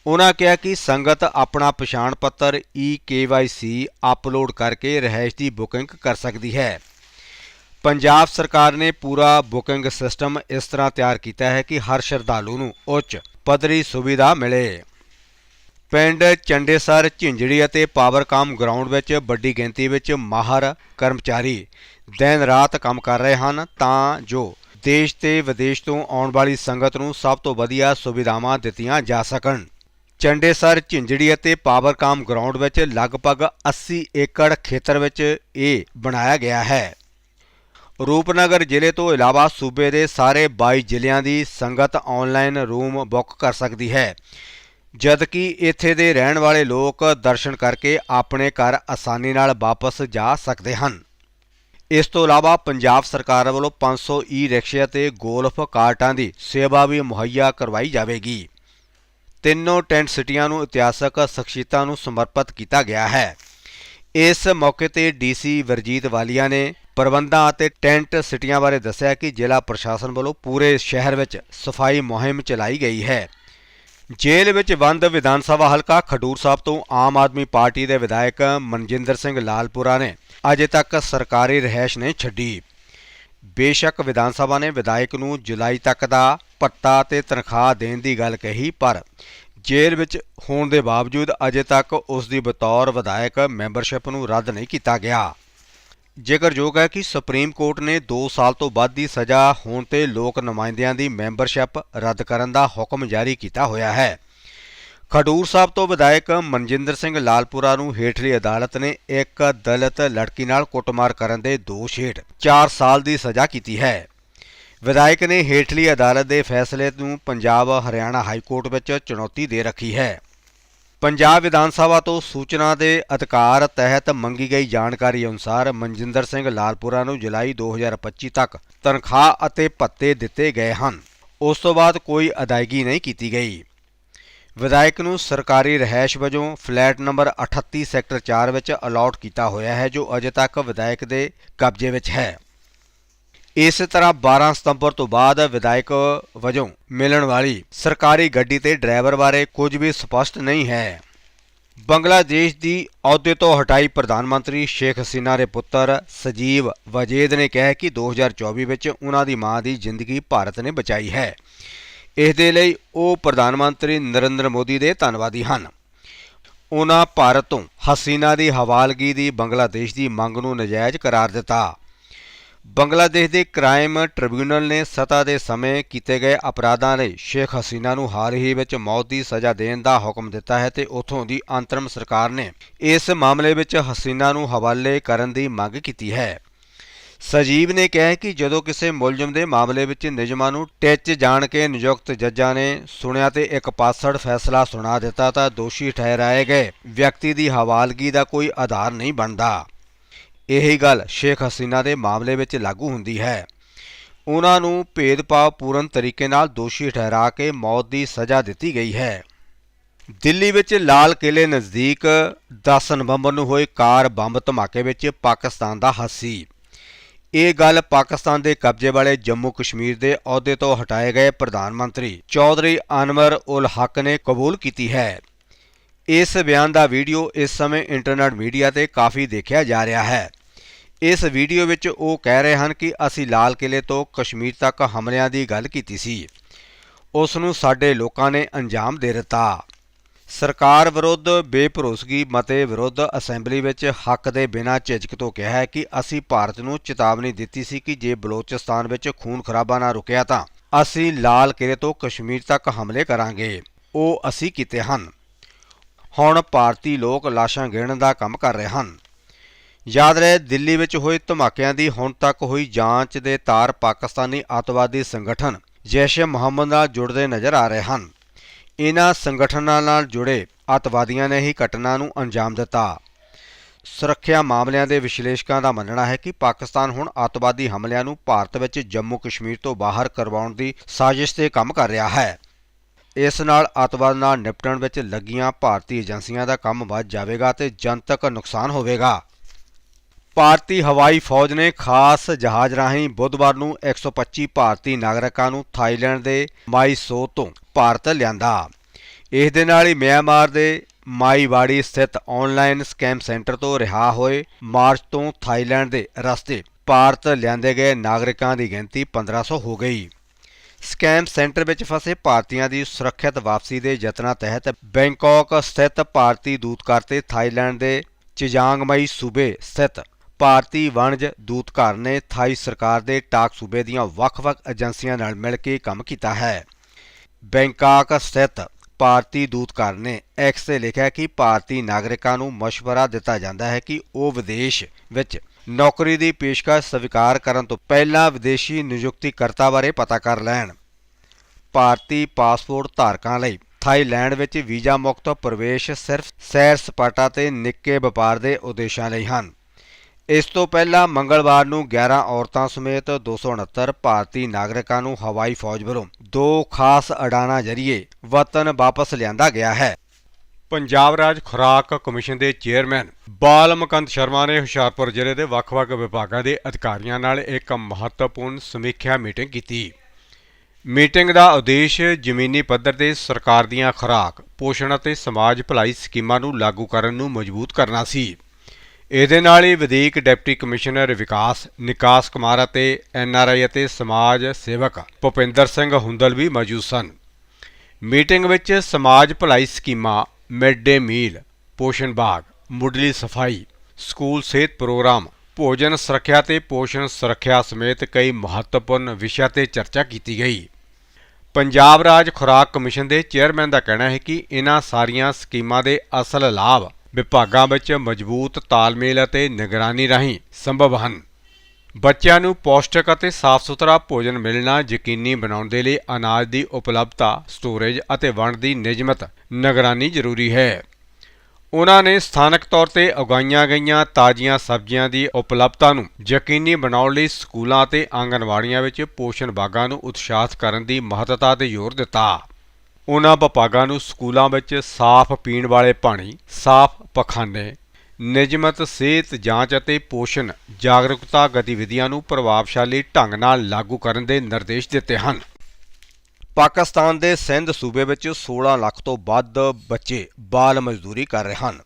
ਉਹਨਾਂ ਕਿਹਾ ਕਿ ਸੰਗਤ ਆਪਣਾ ਪਛਾਣ ਪੱਤਰ ਈ-KYC ਅਪਲੋਡ ਕਰਕੇ ਰਹਿائش ਦੀ ਬੁਕਿੰਗ ਕਰ ਸਕਦੀ ਹੈ। ਪੰਜਾਬ ਸਰਕਾਰ ਨੇ ਪੂਰਾ ਬੁਕਿੰਗ ਸਿਸਟਮ ਇਸ ਤਰ੍ਹਾਂ ਤਿਆਰ ਕੀਤਾ ਹੈ ਕਿ ਹਰ ਸ਼ਰਧਾਲੂ ਨੂੰ ਉੱਚ ਪੱਧਰੀ ਸੁਵਿਧਾ ਮਿਲੇ। ਪਿੰਡ ਚੰਡੇਸਰ ਝਿੰਜੜੀ ਅਤੇ ਪਾਵਰਕਾਮ ਗਰਾਊਂਡ ਵਿੱਚ ਵੱਡੀ ਗਿਣਤੀ ਵਿੱਚ ਮਾਹਰ ਕਰਮਚਾਰੀ ਦਿਨ ਰਾਤ ਕੰਮ ਕਰ ਰਹੇ ਹਨ, ਤਾਂ ਜੋ ਦੇਸ਼ ਤੇ ਵਿਦੇਸ਼ ਤੋਂ ਆਉਣ ਵਾਲੀ ਸੰਗਤ ਨੂੰ ਸਭ ਤੋਂ ਵਧੀਆ ਸੁਵਿਧਾਵਾਂ ਦਿੱਤੀਆਂ ਜਾ ਸਕਣ। ਚੰਡੇਸਰ, ਝਿੰਜੜੀ ਅਤੇ ਪਾਵਰਕਾਮ ਗਰਾਊਂਡ ਵਿੱਚ ਲਗਭਗ 80 ਏਕੜ ਖੇਤਰ ਵਿੱਚ ਇਹ ਬਣਾਇਆ ਗਿਆ ਹੈ। ਰੂਪਨਗਰ ਜ਼ਿਲ੍ਹੇ ਤੋਂ ਇਲਾਵਾ ਸੂਬੇ ਦੇ ਸਾਰੇ 22 ਜ਼ਿਲ੍ਹਿਆਂ ਦੀ ਸੰਗਤ ਆਨਲਾਈਨ ਰੂਮ ਬੁੱਕ ਕਰ ਸਕਦੀ ਹੈ, ਜਦਕਿ ਇੱਥੇ ਦੇ ਰਹਿਣ ਵਾਲੇ ਲੋਕ ਦਰਸ਼ਨ ਕਰਕੇ ਆਪਣੇ ਘਰ ਆਸਾਨੀ ਨਾਲ ਵਾਪਸ ਜਾ ਸਕਦੇ ਹਨ। ਇਸ ਤੋਂ ਇਲਾਵਾ ਪੰਜਾਬ ਸਰਕਾਰ ਵੱਲੋਂ 500 ਈ ਰਿਕਸ਼ੇ ਅਤੇ ਗੋਲਫ ਕਾਰਟਾਂ ਦੀ ਸੇਵਾ ਵੀ ਮੁਹੱਈਆ ਕਰਵਾਈ ਜਾਵੇਗੀ। ਤਿੰਨੋਂ ਟੈਂਟ ਸਿਟੀਆਂ ਨੂੰ ਇਤਿਹਾਸਕ ਸ਼ਖਸੀਅਤਾਂ ਨੂੰ ਸਮਰਪਿਤ ਕੀਤਾ ਗਿਆ ਹੈ। ਇਸ ਮੌਕੇ ਤੇ ਡੀਸੀ ਵਰਜੀਤ ਵਾਲੀਆ ਨੇ ਪ੍ਰਬੰਧਾਂ ਅਤੇ ਟੈਂਟ ਸਿਟੀਆਂ ਬਾਰੇ ਦੱਸਿਆ ਕਿ ਜ਼ਿਲ੍ਹਾ ਪ੍ਰਸ਼ਾਸਨ ਵੱਲੋਂ ਪੂਰੇ ਸ਼ਹਿਰ ਵਿੱਚ ਸਫ਼ਾਈ ਮੁਹਿੰਮ ਚਲਾਈ ਗਈ ਹੈ। ਜੇਲ੍ਹ ਵਿੱਚ ਬੰਦ ਵਿਧਾਨ ਸਭਾ ਹਲਕਾ ਖਡੂਰ ਸਾਹਿਬ ਤੋਂ ਆਮ ਆਦਮੀ ਪਾਰਟੀ ਦੇ ਵਿਧਾਇਕ ਮਨਜਿੰਦਰ ਸਿੰਘ ਲਾਲਪੁਰਾ ਨੇ ਅਜੇ ਤੱਕ ਸਰਕਾਰੀ ਰਹਿائش ਨਹੀਂ ਛੱਡੀ। ਬੇਸ਼ੱਕ ਵਿਧਾਨ ਸਭਾ ਨੇ ਵਿਧਾਇਕ ਨੂੰ ਜੁਲਾਈ ਤੱਕ ਦਾ ਭੱਤਾ ਤੇ ਤਨਖਾਹ ਦੇਣ ਦੀ ਗੱਲ ਕਹੀ, ਪਰ ਜੇਲ੍ਹ ਵਿੱਚ ਹੋਣ ਦੇ ਬਾਵਜੂਦ ਅਜੇ ਤੱਕ ਉਸ ਦੀ ਬਤੌਰ ਵਿਧਾਇਕ ਮੈਂਬਰਸ਼ਿਪ ਨੂੰ ਰੱਦ ਨਹੀਂ ਕੀਤਾ ਗਿਆ। ਜ਼ਿਕਰਯੋਗ ਹੈ ਕਿ ਸੁਪਰੀਮ ਕੋਰਟ ਨੇ 2 ਸਾਲ ਤੋਂ ਵੱਧ ਦੀ ਸਜ਼ਾ ਹੋਣ ਤੇ ਲੋਕ ਨੁਮਾਇੰਦਿਆਂ ਦੀ ਮੈਂਬਰਸ਼ਿਪ ਰੱਦ ਕਰਨ ਦਾ ਹੁਕਮ ਜਾਰੀ ਕੀਤਾ ਹੋਇਆ ਹੈ। ਖਡੂਰ ਸਾਹਿਬ ਤੋਂ ਵਿਧਾਇਕ ਮਨਜਿੰਦਰ ਸਿੰਘ ਲਾਲਪੁਰਾ ਨੂੰ ਹੇਠਲੀ ਅਦਾਲਤ ਨੇ ਇੱਕ ਦਲਿਤ ਲੜਕੀ ਨਾਲ ਕੁੱਟਮਾਰ ਕਰਨ ਦੇ ਦੋਸ਼ ਹੇਠ 4 ਸਾਲ ਦੀ ਸਜ਼ਾ ਕੀਤੀ ਹੈ। ਵਿਧਾਇਕ ਨੇ ਹੇਠਲੀ ਅਦਾਲਤ ਦੇ ਫੈਸਲੇ ਨੂੰ ਪੰਜਾਬ ਹਰਿਆਣਾ ਹਾਈ ਕੋਰਟ ਵਿੱਚ ਚੁਣੌਤੀ ਦੇ ਰੱਖੀ ਹੈ। ਪੰਜਾਬ ਵਿਧਾਨ ਸਭਾ ਤੋਂ ਸੂਚਨਾ ਦੇ ਅਧਿਕਾਰ ਤਹਿਤ ਮੰਗੀ ਗਈ ਜਾਣਕਾਰੀ ਅਨੁਸਾਰ ਮਨਜਿੰਦਰ ਸਿੰਘ ਲਾਲਪੁਰਾ ਨੂੰ ਜੁਲਾਈ 2025 ਤੱਕ ਤਨਖਾਹ ਅਤੇ ਭੱਤੇ ਦਿੱਤੇ ਗਏ ਹਨ। ਉਸ ਤੋਂ ਬਾਅਦ ਕੋਈ ਅਦਾਇਗੀ ਨਹੀਂ ਕੀਤੀ ਗਈ। ਵਿਧਾਇਕ ਨੂੰ ਸਰਕਾਰੀ ਰਹਿائش ਵਜੋਂ ਫਲੈਟ ਨੰਬਰ 38 ਸੈਕਟਰ 4 ਵਿੱਚ ਅਲਾਟ ਕੀਤਾ ਹੋਇਆ ਹੈ, ਜੋ ਅਜੇ ਤੱਕ ਵਿਧਾਇਕ ਦੇ ਕਬਜ਼ੇ ਵਿੱਚ ਹੈ। ਇਸੇ ਤਰ੍ਹਾਂ 12 ਸਤੰਬਰ ਤੋਂ ਬਾਅਦ ਵਿਧਾਇਕ ਵਜੋਂ ਮਿਲਣ ਵਾਲੀ ਸਰਕਾਰੀ ਗੱਡੀ ਤੇ ਡਰਾਈਵਰ ਬਾਰੇ ਕੁਝ ਵੀ ਸਪਸ਼ਟ ਨਹੀਂ ਹੈ। ਬੰਗਲਾਦੇਸ਼ ਦੀ ਅਹੁਦੇ ਤੋਂ ਹਟਾਈ ਪ੍ਰਧਾਨ ਮੰਤਰੀ ਸ਼ੇਖ ਹਸੀਨਾ ਦੇ ਪੁੱਤਰ ਸਜੀਵ ਵਜੇਦ ਨੇ ਕਿਹਾ ਕਿ 2024 ਵਿੱਚ ਉਹਨਾਂ ਦੀ ਮਾਂ ਦੀ ਜ਼ਿੰਦਗੀ ਭਾਰਤ ਨੇ ਬਚਾਈ ਹੈ। ਇਸ ਦੇ ਲਈ ਉਹ ਪ੍ਰਧਾਨ ਮੰਤਰੀ ਨਰਿੰਦਰ ਮੋਦੀ ਦੇ ਧੰਨਵਾਦੀ ਹਨ। ਉਹਨਾਂ ਭਾਰਤ ਤੋਂ ਹਸੀਨਾ ਦੀ ਹਵਾਲਗੀ ਦੀ ਬੰਗਲਾਦੇਸ਼ ਦੀ ਮੰਗ ਨੂੰ ਨਜਾਇਜ਼ ਕਰਾਰ ਦਿੱਤਾ। ਬੰਗਲਾਦੇਸ਼ ਦੇ ਕ੍ਰਾਈਮ ਟ੍ਰਿਬਿਊਨਲ ਨੇ ਸਤਾ ਦੇ ਸਮੇਂ ਕੀਤੇ ਗਏ ਅਪਰਾਧਾਂ ਲਈ ਸ਼ੇਖ ਹਸੀਨਾ ਨੂੰ ਹਾਲ ਹੀ ਵਿੱਚ ਮੌਤ ਦੀ ਸਜ਼ਾ ਦੇਣ ਦਾ ਹੁਕਮ ਦਿੱਤਾ ਹੈ ਤੇ ਉਥੋਂ ਦੀ ਅੰਤਰਮ ਸਰਕਾਰ ਨੇ ਇਸ ਮਾਮਲੇ ਵਿੱਚ ਹਸੀਨਾ ਨੂੰ ਹਵਾਲੇ ਕਰਨ ਦੀ ਮੰਗ ਕੀਤੀ ਹੈ। ਸਜੀਵ ਨੇ ਕਿਹਾ ਕਿ ਜਦੋਂ ਕਿਸੇ ਮੁਲਜ਼ਮ ਦੇ ਮਾਮਲੇ ਵਿੱਚ ਨਿਯਮਾਂ ਨੂੰ ਟਿੱਚ ਜਾਣ ਕੇ ਨਿਯੁਕਤ ਜੱਜਾਂ ਨੇ ਸੁਣਿਆ ਤੇ ਇੱਕ ਪਾਸੜ ਫੈਸਲਾ ਸੁਣਾ ਦਿੱਤਾ ਤਾਂ ਦੋਸ਼ੀ ਠਹਿਰਾਏ ਗਏ। ਵਿਅਕਤੀ ਦੀ ਹਵਾਲਗੀ ਦਾ ਕੋਈ ਆਧਾਰ ਨਹੀਂ ਬਣਦਾ। ਇਹੀ ਗੱਲ ਸ਼ੇਖ ਹਸੀਨਾ ਦੇ ਮਾਮਲੇ ਵਿੱਚ ਲਾਗੂ ਹੁੰਦੀ ਹੈ। ਉਹਨਾਂ ਨੂੰ ਭੇਦਭਾਵ ਪੂਰਨ ਤਰੀਕੇ ਨਾਲ ਦੋਸ਼ੀ ਠਹਿਰਾ ਕੇ ਮੌਤ ਦੀ ਸਜ਼ਾ ਦਿੱਤੀ ਗਈ ਹੈ। ਦਿੱਲੀ ਵਿੱਚ ਲਾਲ ਕਿਲੇ ਨਜ਼ਦੀਕ 10 ਨਵੰਬਰ ਨੂੰ ਹੋਏ ਕਾਰ ਬੰਬ ਧਮਾਕੇ ਵਿੱਚ ਪਾਕਿਸਤਾਨ ਦਾ ਹਾਸੀ। ਇਹ ਗੱਲ ਪਾਕਿਸਤਾਨ ਦੇ ਕਬਜ਼ੇ ਵਾਲੇ ਜੰਮੂ ਕਸ਼ਮੀਰ ਦੇ ਅਹੁਦੇ ਤੋਂ ਹਟਾਏ ਗਏ ਪ੍ਰਧਾਨ ਮੰਤਰੀ ਚੌਧਰੀ ਅਨਵਰ ਉਲ ਹਕ ਨੇ ਕਬੂਲ ਕੀਤੀ ਹੈ। ਇਸ ਬਿਆਨ ਦਾ ਵੀਡੀਓ ਇਸ ਸਮੇਂ ਇੰਟਰਨੈਟ ਮੀਡੀਆ ਤੇ ਕਾਫੀ ਦੇਖਿਆ ਜਾ ਰਿਹਾ ਹੈ। ਇਸ ਵੀਡੀਓ ਵਿੱਚ ਉਹ ਕਹਿ ਰਹੇ ਹਨ ਕਿ ਅਸੀਂ ਲਾਲ ਕਿਲੇ ਤੋਂ ਕਸ਼ਮੀਰ ਤੱਕ ਹਮਲਿਆਂ ਦੀ ਗੱਲ ਕੀਤੀ ਸੀ। ਉਸ ਨੂੰ ਸਾਡੇ ਲੋਕਾਂ ਨੇ ਅੰਜਾਮ ਦੇ ਦਿੱਤਾ। ਸਰਕਾਰ ਵਿਰੁੱਧ ਬੇਭਰੋਸਗੀ ਮਤੇ ਵਿਰੁੱਧ ਅਸੈਂਬਲੀ ਵਿੱਚ ਹੱਕ ਦੇ ਬਿਨਾਂ ਝਿਜਕ ਤੋਂ ਕਿਹਾ ਹੈ ਕਿ ਅਸੀਂ ਭਾਰਤ ਨੂੰ ਚੇਤਾਵਨੀ ਦਿੱਤੀ ਸੀ ਕਿ ਜੇ ਬਲੋਚਿਸਤਾਨ ਵਿੱਚ ਖੂਨ ਖਰਾਬਾ ਨਾ ਰੁਕਿਆ ਤਾਂ ਅਸੀਂ ਲਾਲ ਕਿਲੇ ਤੋਂ ਕਸ਼ਮੀਰ ਤੱਕ ਹਮਲੇ ਕਰਾਂਗੇ। ਉਹ ਅਸੀਂ ਕੀਤੇ ਹਨ। ਹੁਣ ਭਾਰਤੀ ਲੋਕ ਲਾਸ਼ਾਂ ਗਿਣਨ ਦਾ ਕੰਮ ਕਰ ਰਹੇ ਹਨ। ਯਾਦ ਰਹੇ, ਦਿੱਲੀ ਵਿੱਚ ਹੋਏ ਧਮਾਕਿਆਂ ਦੀ ਹੁਣ ਤੱਕ ਹੋਈ ਜਾਂਚ ਦੇ ਤਾਰ ਪਾਕਿਸਤਾਨੀ ਅੱਤਵਾਦੀ ਸੰਗਠਨ ਜੈਸ਼-ਏ ਮੁਹੰਮਦ ਨਾਲ ਜੁੜਦੇ ਨਜ਼ਰ ਆ ਰਹੇ ਹਨ। ਇਹਨਾਂ ਸੰਗਠਨਾਂ ਨਾਲ ਜੁੜੇ ਅੱਤਵਾਦੀਆਂ ਨੇ ਹੀ ਘਟਨਾ ਨੂੰ ਅੰਜਾਮ ਦਿੱਤਾ। ਸੁਰੱਖਿਆ ਮਾਮਲਿਆਂ ਦੇ ਵਿਸ਼ਲੇਸ਼ਕਾਂ ਦਾ ਮੰਨਣਾ ਹੈ ਕਿ ਪਾਕਿਸਤਾਨ ਹੁਣ ਅੱਤਵਾਦੀ ਹਮਲਿਆਂ ਨੂੰ ਭਾਰਤ ਵਿੱਚ ਜੰਮੂ ਕਸ਼ਮੀਰ ਤੋਂ ਬਾਹਰ ਕਰਵਾਉਣ ਦੀ ਸਾਜ਼ਿਸ਼ ਤੇ ਕੰਮ ਕਰ ਰਿਹਾ ਹੈ। ਇਸ ਨਾਲ ਅੱਤਵਾਦ ਨਾਲ ਨਿਪਟਣ ਵਿੱਚ ਲੱਗੀਆਂ ਭਾਰਤੀ ਏਜੰਸੀਆਂ ਦਾ ਕੰਮ ਵੱਧ ਜਾਵੇਗਾ ਤੇ ਜਨਤਕ ਨੁਕਸਾਨ ਹੋਵੇਗਾ। ਭਾਰਤੀ ਹਵਾਈ ਫੌਜ ਨੇ ਖਾਸ ਜਹਾਜ਼ ਰਾਹੀਂ ਬੁੱਧਵਾਰ ਨੂੰ 125 ਭਾਰਤੀ ਨਾਗਰਿਕਾਂ ਨੂੰ ਥਾਈਲੈਂਡ ਦੇ ਮਾਈਸੋ ਤੋਂ ਭਾਰਤ ਲਿਆਂਦਾ। ਇਸ ਦੇ ਨਾਲ ਹੀ ਮਿਆਂਮਾਰ ਦੇ ਮਾਈਵਾੜੀ ਸਥਿਤ ਆਨਲਾਈਨ ਸਕੈਮ ਸੈਂਟਰ ਤੋਂ ਰਿਹਾ ਹੋਏ ਮਾਰਚ ਤੋਂ ਥਾਈਲੈਂਡ ਦੇ ਰਸਤੇ ਭਾਰਤ ਲਿਆਂਦੇ ਗਏ ਨਾਗਰਿਕਾਂ ਦੀ ਗਿਣਤੀ 1500 ਹੋ ਗਈ। ਸਕੈਮ ਸੈਂਟਰ ਵਿੱਚ ਫਸੇ ਭਾਰਤੀਆਂ ਦੀ ਸੁਰੱਖਿਅਤ ਵਾਪਸੀ ਦੇ ਯਤਨਾਂ ਤਹਿਤ ਬੈਂਕਾਕ ਸਥਿਤ ਭਾਰਤੀ ਦੂਤਘਰ ਤੇ ਥਾਈਲੈਂਡ ਦੇ ਚਿਜਾਂਗਮਈ ਸੂਬੇ ਸਥਿਤ ਭਾਰਤੀ ਵਣਜ ਦੂਤਘਰ ਨੇ ਥਾਈ ਸਰਕਾਰ ਦੇ ਟਾਕ ਸੂਬੇ ਦੀਆਂ ਵੱਖ-ਵੱਖ ਏਜੰਸੀਆਂ ਨਾਲ ਮਿਲ ਕੇ ਕੰਮ ਕੀਤਾ ਹੈ। ਬੈਂਕਾਕ ਸਥਿਤ ਭਾਰਤੀ ਦੂਤਘਰ ਨੇ ਐਕਸ ਤੇ ਲਿਖਿਆ ਕਿ ਭਾਰਤੀ ਨਾਗਰਿਕਾਂ ਨੂੰ ਮਸ਼ਵਰਾ ਦਿੱਤਾ ਜਾਂਦਾ ਹੈ ਕਿ ਉਹ ਵਿਦੇਸ਼ ਵਿੱਚ ਨੌਕਰੀ ਦੀ ਪੇਸ਼ਕਸ਼ ਸਵੀਕਾਰ ਕਰਨ ਤੋਂ ਪਹਿਲਾਂ ਵਿਦੇਸ਼ੀ ਨਿਯੁਕਤੀਕਰਤਾ ਬਾਰੇ ਪਤਾ ਕਰ ਲੈਣ। ਭਾਰਤੀ ਪਾਸਪੋਰਟ ਧਾਰਕਾਂ ਲਈ ਥਾਈਲੈਂਡ ਵਿੱਚ ਵੀਜ਼ਾ ਮੁਕਤ ਪ੍ਰਵੇਸ਼ ਸਿਰਫ ਸੈਰ ਸਪਾਟਾ ਤੇ ਨਿੱਕੇ ਵਪਾਰ ਦੇ ਉਦੇਸ਼ਾਂ ਲਈ ਹਨ। ਇਸ ਤੋਂ ਪਹਿਲਾਂ ਮੰਗਲਵਾਰ ਨੂੰ 11 ਔਰਤਾਂ ਸਮੇਤ 269 ਭਾਰਤੀ ਨਾਗਰਿਕਾਂ ਨੂੰ ਹਵਾਈ ਫੌਜ ਵੱਲੋਂ ਦੋ ਖਾਸ ਅਡਾਨਾਂ ਜ਼ਰੀਏ ਵਤਨ ਵਾਪਸ ਲਿਆਂਦਾ ਗਿਆ ਹੈ। ਪੰਜਾਬ ਰਾਜ ਖੁਰਾਕ ਕਮਿਸ਼ਨ ਦੇ ਚੇਅਰਮੈਨ ਬਾਲ ਮੁਕੰਦ ਸ਼ਰਮਾ ਨੇ ਹੁਸ਼ਿਆਰਪੁਰ ਜ਼ਿਲ੍ਹੇ ਦੇ ਵੱਖ-ਵੱਖ ਵਿਭਾਗਾਂ ਦੇ ਅਧਿਕਾਰੀਆਂ ਨਾਲ ਇੱਕ ਮਹੱਤਵਪੂਰਨ ਸਮੀਖਿਆ ਮੀਟਿੰਗ ਕੀਤੀ। ਮੀਟਿੰਗ ਦਾ ਉਦੇਸ਼ ਜ਼ਮੀਨੀ ਪੱਧਰ ਤੇ ਸਰਕਾਰ ਦੀਆਂ ਖੁਰਾਕ, ਪੋਸ਼ਣ ਅਤੇ ਸਮਾਜ ਭਲਾਈ ਸਕੀਮਾਂ ਨੂੰ ਲਾਗੂ ਕਰਨ ਨੂੰ ਮਜ਼ਬੂਤ ਕਰਨਾ ਸੀ। ਇਹਦੇ ਨਾਲ ਹੀ ਵਧੀਕ ਡਿਪਟੀ ਕਮਿਸ਼ਨਰ ਵਿਕਾਸ, ਨਿਕਾਸ ਕੁਮਾਰ ਅਤੇ ਐਨਆਰਆਈ ਅਤੇ ਸਮਾਜ ਸੇਵਕ ਭੁਪਿੰਦਰ ਸਿੰਘ ਹੁੰਦਲ ਵੀ ਮੌਜੂਦ ਸਨ। ਮੀਟਿੰਗ ਵਿੱਚ ਸਮਾਜ ਭਲਾਈ ਸਕੀਮਾਂ ਮਿਡ ਡੇ ਮੀਲ, ਪੋਸ਼ਣ ਬਾਗ, ਮੁੱਢਲੀ ਸਫ਼ਾਈ, ਸਕੂਲ ਸਿਹਤ ਪ੍ਰੋਗਰਾਮ, ਭੋਜਨ ਸੁਰੱਖਿਆ ਤੇ ਪੋਸ਼ਣ ਸੁਰੱਖਿਆ ਸਮੇਤ ਕਈ ਮਹੱਤਵਪੂਰਨ ਵਿਸ਼ਿਆਂ ਤੇ ਚਰਚਾ ਕੀਤੀ ਗਈ। ਪੰਜਾਬ ਰਾਜ ਖੁਰਾਕ ਕਮਿਸ਼ਨ ਦੇ ਚੇਅਰਮੈਨ ਦਾ ਕਹਿਣਾ ਹੈ ਕਿ ਇਹਨਾਂ ਸਾਰੀਆਂ ਸਕੀਮਾਂ ਦੇ ਅਸਲ ਲਾਭ ਵਿਭਾਗਾਂ ਵਿੱਚ ਮਜ਼ਬੂਤ ਤਾਲਮੇਲ ਅਤੇ ਨਿਗਰਾਨੀ ਰਾਹੀਂ ਸੰਭਵ ਹਨ। ਬੱਚਿਆਂ ਨੂੰ ਪੌਸ਼ਟਿਕ ਅਤੇ ਸਾਫ਼ ਸੁਥਰਾ ਭੋਜਨ ਮਿਲਣਾ ਯਕੀਨੀ ਬਣਾਉਣ ਦੇ ਲਈ ਅਨਾਜ ਦੀ ਉਪਲਬਧਤਾ, ਸਟੋਰੇਜ ਅਤੇ ਵੰਡ ਦੀ ਨਿਯਮਤ ਨਿਗਰਾਨੀ ਜ਼ਰੂਰੀ ਹੈ ਉਹਨਾਂ ਨੇ ਸਥਾਨਕ ਤੌਰ ਤੇ ਉਗਾਈਆਂ ਗਈਆਂ ਤਾਜ਼ੀਆਂ ਸਬਜ਼ੀਆਂ ਦੀ ਉਪਲਬਧਤਾ ਨੂੰ ਯਕੀਨੀ ਬਣਾਉਣ ਲਈ ਸਕੂਲਾਂ ਅਤੇ ਆਂਗਣਵਾੜੀਆਂ ਵਿੱਚ ਪੋਸ਼ਣ ਬਾਗਾਂ ਨੂੰ ਉਤਸ਼ਾਹਿਤ ਕਰਨ ਦੀ ਮਹੱਤਤਾ ਤੇ ਜ਼ੋਰ ਦਿੱਤਾ ਉਹਨਾਂ ਵਿਭਾਗਾਂ ਨੂੰ ਸਕੂਲਾਂ ਵਿੱਚ ਸਾਫ਼ ਪੀਣ ਵਾਲੇ ਪਾਣੀ, ਸਾਫ਼ ਪਖਾਨੇ, ਨਿਯਮਤ ਸਿਹਤ ਜਾਂਚ ਅਤੇ ਪੋਸ਼ਣ ਜਾਗਰੂਕਤਾ ਗਤੀਵਿਧੀਆਂ ਨੂੰ ਪ੍ਰਭਾਵਸ਼ਾਲੀ ਢੰਗ ਨਾਲ ਲਾਗੂ ਕਰਨ ਦੇ ਨਿਰਦੇਸ਼ ਦਿੱਤੇ ਹਨ। ਪਾਕਿਸਤਾਨ ਦੇ ਸਿੰਧ ਸੂਬੇ ਵਿੱਚ 16 ਲੱਖ ਤੋਂ ਵੱਧ ਬੱਚੇ ਬਾਲ ਮਜ਼ਦੂਰੀ ਕਰ ਰਹੇ ਹਨ।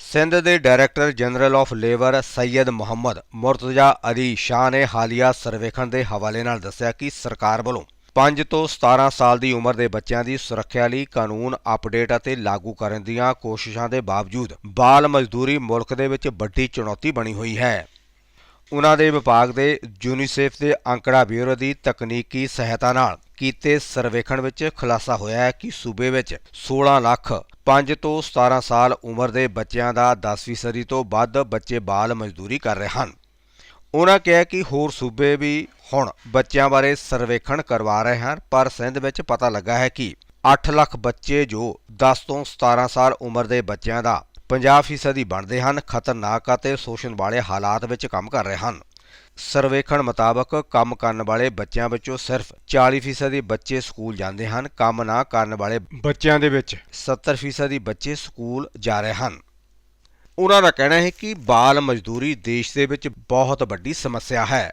ਸਿੰਧ ਦੇ director general of labour Syed Muhammad Murtaza Ali Shah ਨੇ ਹਾਲੀਆ ਸਰਵੇਖਣ ਦੇ ਹਵਾਲੇ ਨਾਲ ਦੱਸਿਆ ਕਿ ਸਰਕਾਰ ਵੱਲੋਂ 5 ਤੋਂ 17 ਸਾਲ ਦੀ ਉਮਰ ਦੇ ਬੱਚਿਆਂ ਦੀ ਸੁਰੱਖਿਆ ਲਈ ਕਾਨੂੰਨ ਅਪਡੇਟ ਅਤੇ ਲਾਗੂ ਕਰਨ ਦੀਆਂ ਕੋਸ਼ਿਸ਼ਾਂ ਦੇ ਬਾਵਜੂਦ ਬਾਲ ਮਜ਼ਦੂਰੀ ਮੁਲਕ ਦੇ ਵਿੱਚ ਵੱਡੀ ਚੁਣੌਤੀ ਬਣੀ ਹੋਈ ਹੈ। ਉਹਨਾਂ ਦੇ ਵਿਭਾਗ ਦੇ ਯੂਨੀਸੇਫ ਦੇ ਅੰਕੜਾ ਬਿਊਰੋ ਦੀ ਤਕਨੀਕੀ ਸਹਾਇਤਾ ਨਾਲ ਕੀਤੇ ਸਰਵੇਖਣ ਵਿੱਚ ਖੁਲਾਸਾ ਹੋਇਆ ਹੈ ਕਿ ਸੂਬੇ ਵਿੱਚ 16 ਲੱਖ 5 ਤੋਂ 17 ਸਾਲ ਉਮਰ ਦੇ ਬੱਚਿਆਂ ਦਾ 10% ਤੋਂ ਵੱਧ ਬੱਚੇ ਬਾਲ ਮਜ਼ਦੂਰੀ ਕਰ ਰਹੇ ਹਨ। ਉਹਨਾਂ ਕਿਹਾ ਕਿ ਹੋਰ ਸੂਬੇ ਵੀ ਹੁਣ ਬੱਚਿਆਂ ਬਾਰੇ ਸਰਵੇਖਣ ਕਰਵਾ ਰਹੇ ਹਨ, ਪਰ ਸਿੰਧ ਵਿੱਚ ਪਤਾ ਲੱਗਾ ਹੈ ਕਿ 8 ਲੱਖ ਬੱਚੇ ਜੋ 10 ਤੋਂ 17 ਸਾਲ ਉਮਰ ਦੇ ਬੱਚਿਆਂ ਦਾ 50% ਹੀ ਬਣਦੇ ਹਨ ਖਤਰਨਾਕ ਅਤੇ ਸ਼ੋਸ਼ਣ ਵਾਲੇ ਹਾਲਾਤ ਵਿੱਚ ਕੰਮ ਕਰ ਰਹੇ ਹਨ। ਸਰਵੇਖਣ ਮੁਤਾਬਕ ਕੰਮ ਕਰਨ ਵਾਲੇ ਬੱਚਿਆਂ ਵਿੱਚੋਂ ਸਿਰਫ 40% ਹੀ ਬੱਚੇ ਸਕੂਲ ਜਾਂਦੇ ਹਨ ਕੰਮ ਨਾ ਕਰਨ ਵਾਲੇ ਬੱਚਿਆਂ ਦੇ ਵਿੱਚ 70% ਹੀ ਬੱਚੇ ਸਕੂਲ ਜਾ ਰਹੇ ਹਨ। ਉਨ੍ਹਾਂ ਦਾ ਕਹਿਣਾ ਹੈ ਕਿ ਬਾਲ ਮਜ਼ਦੂਰੀ ਦੇਸ਼ ਦੇ ਵਿੱਚ ਬਹੁਤ ਵੱਡੀ ਸਮੱਸਿਆ ਹੈ।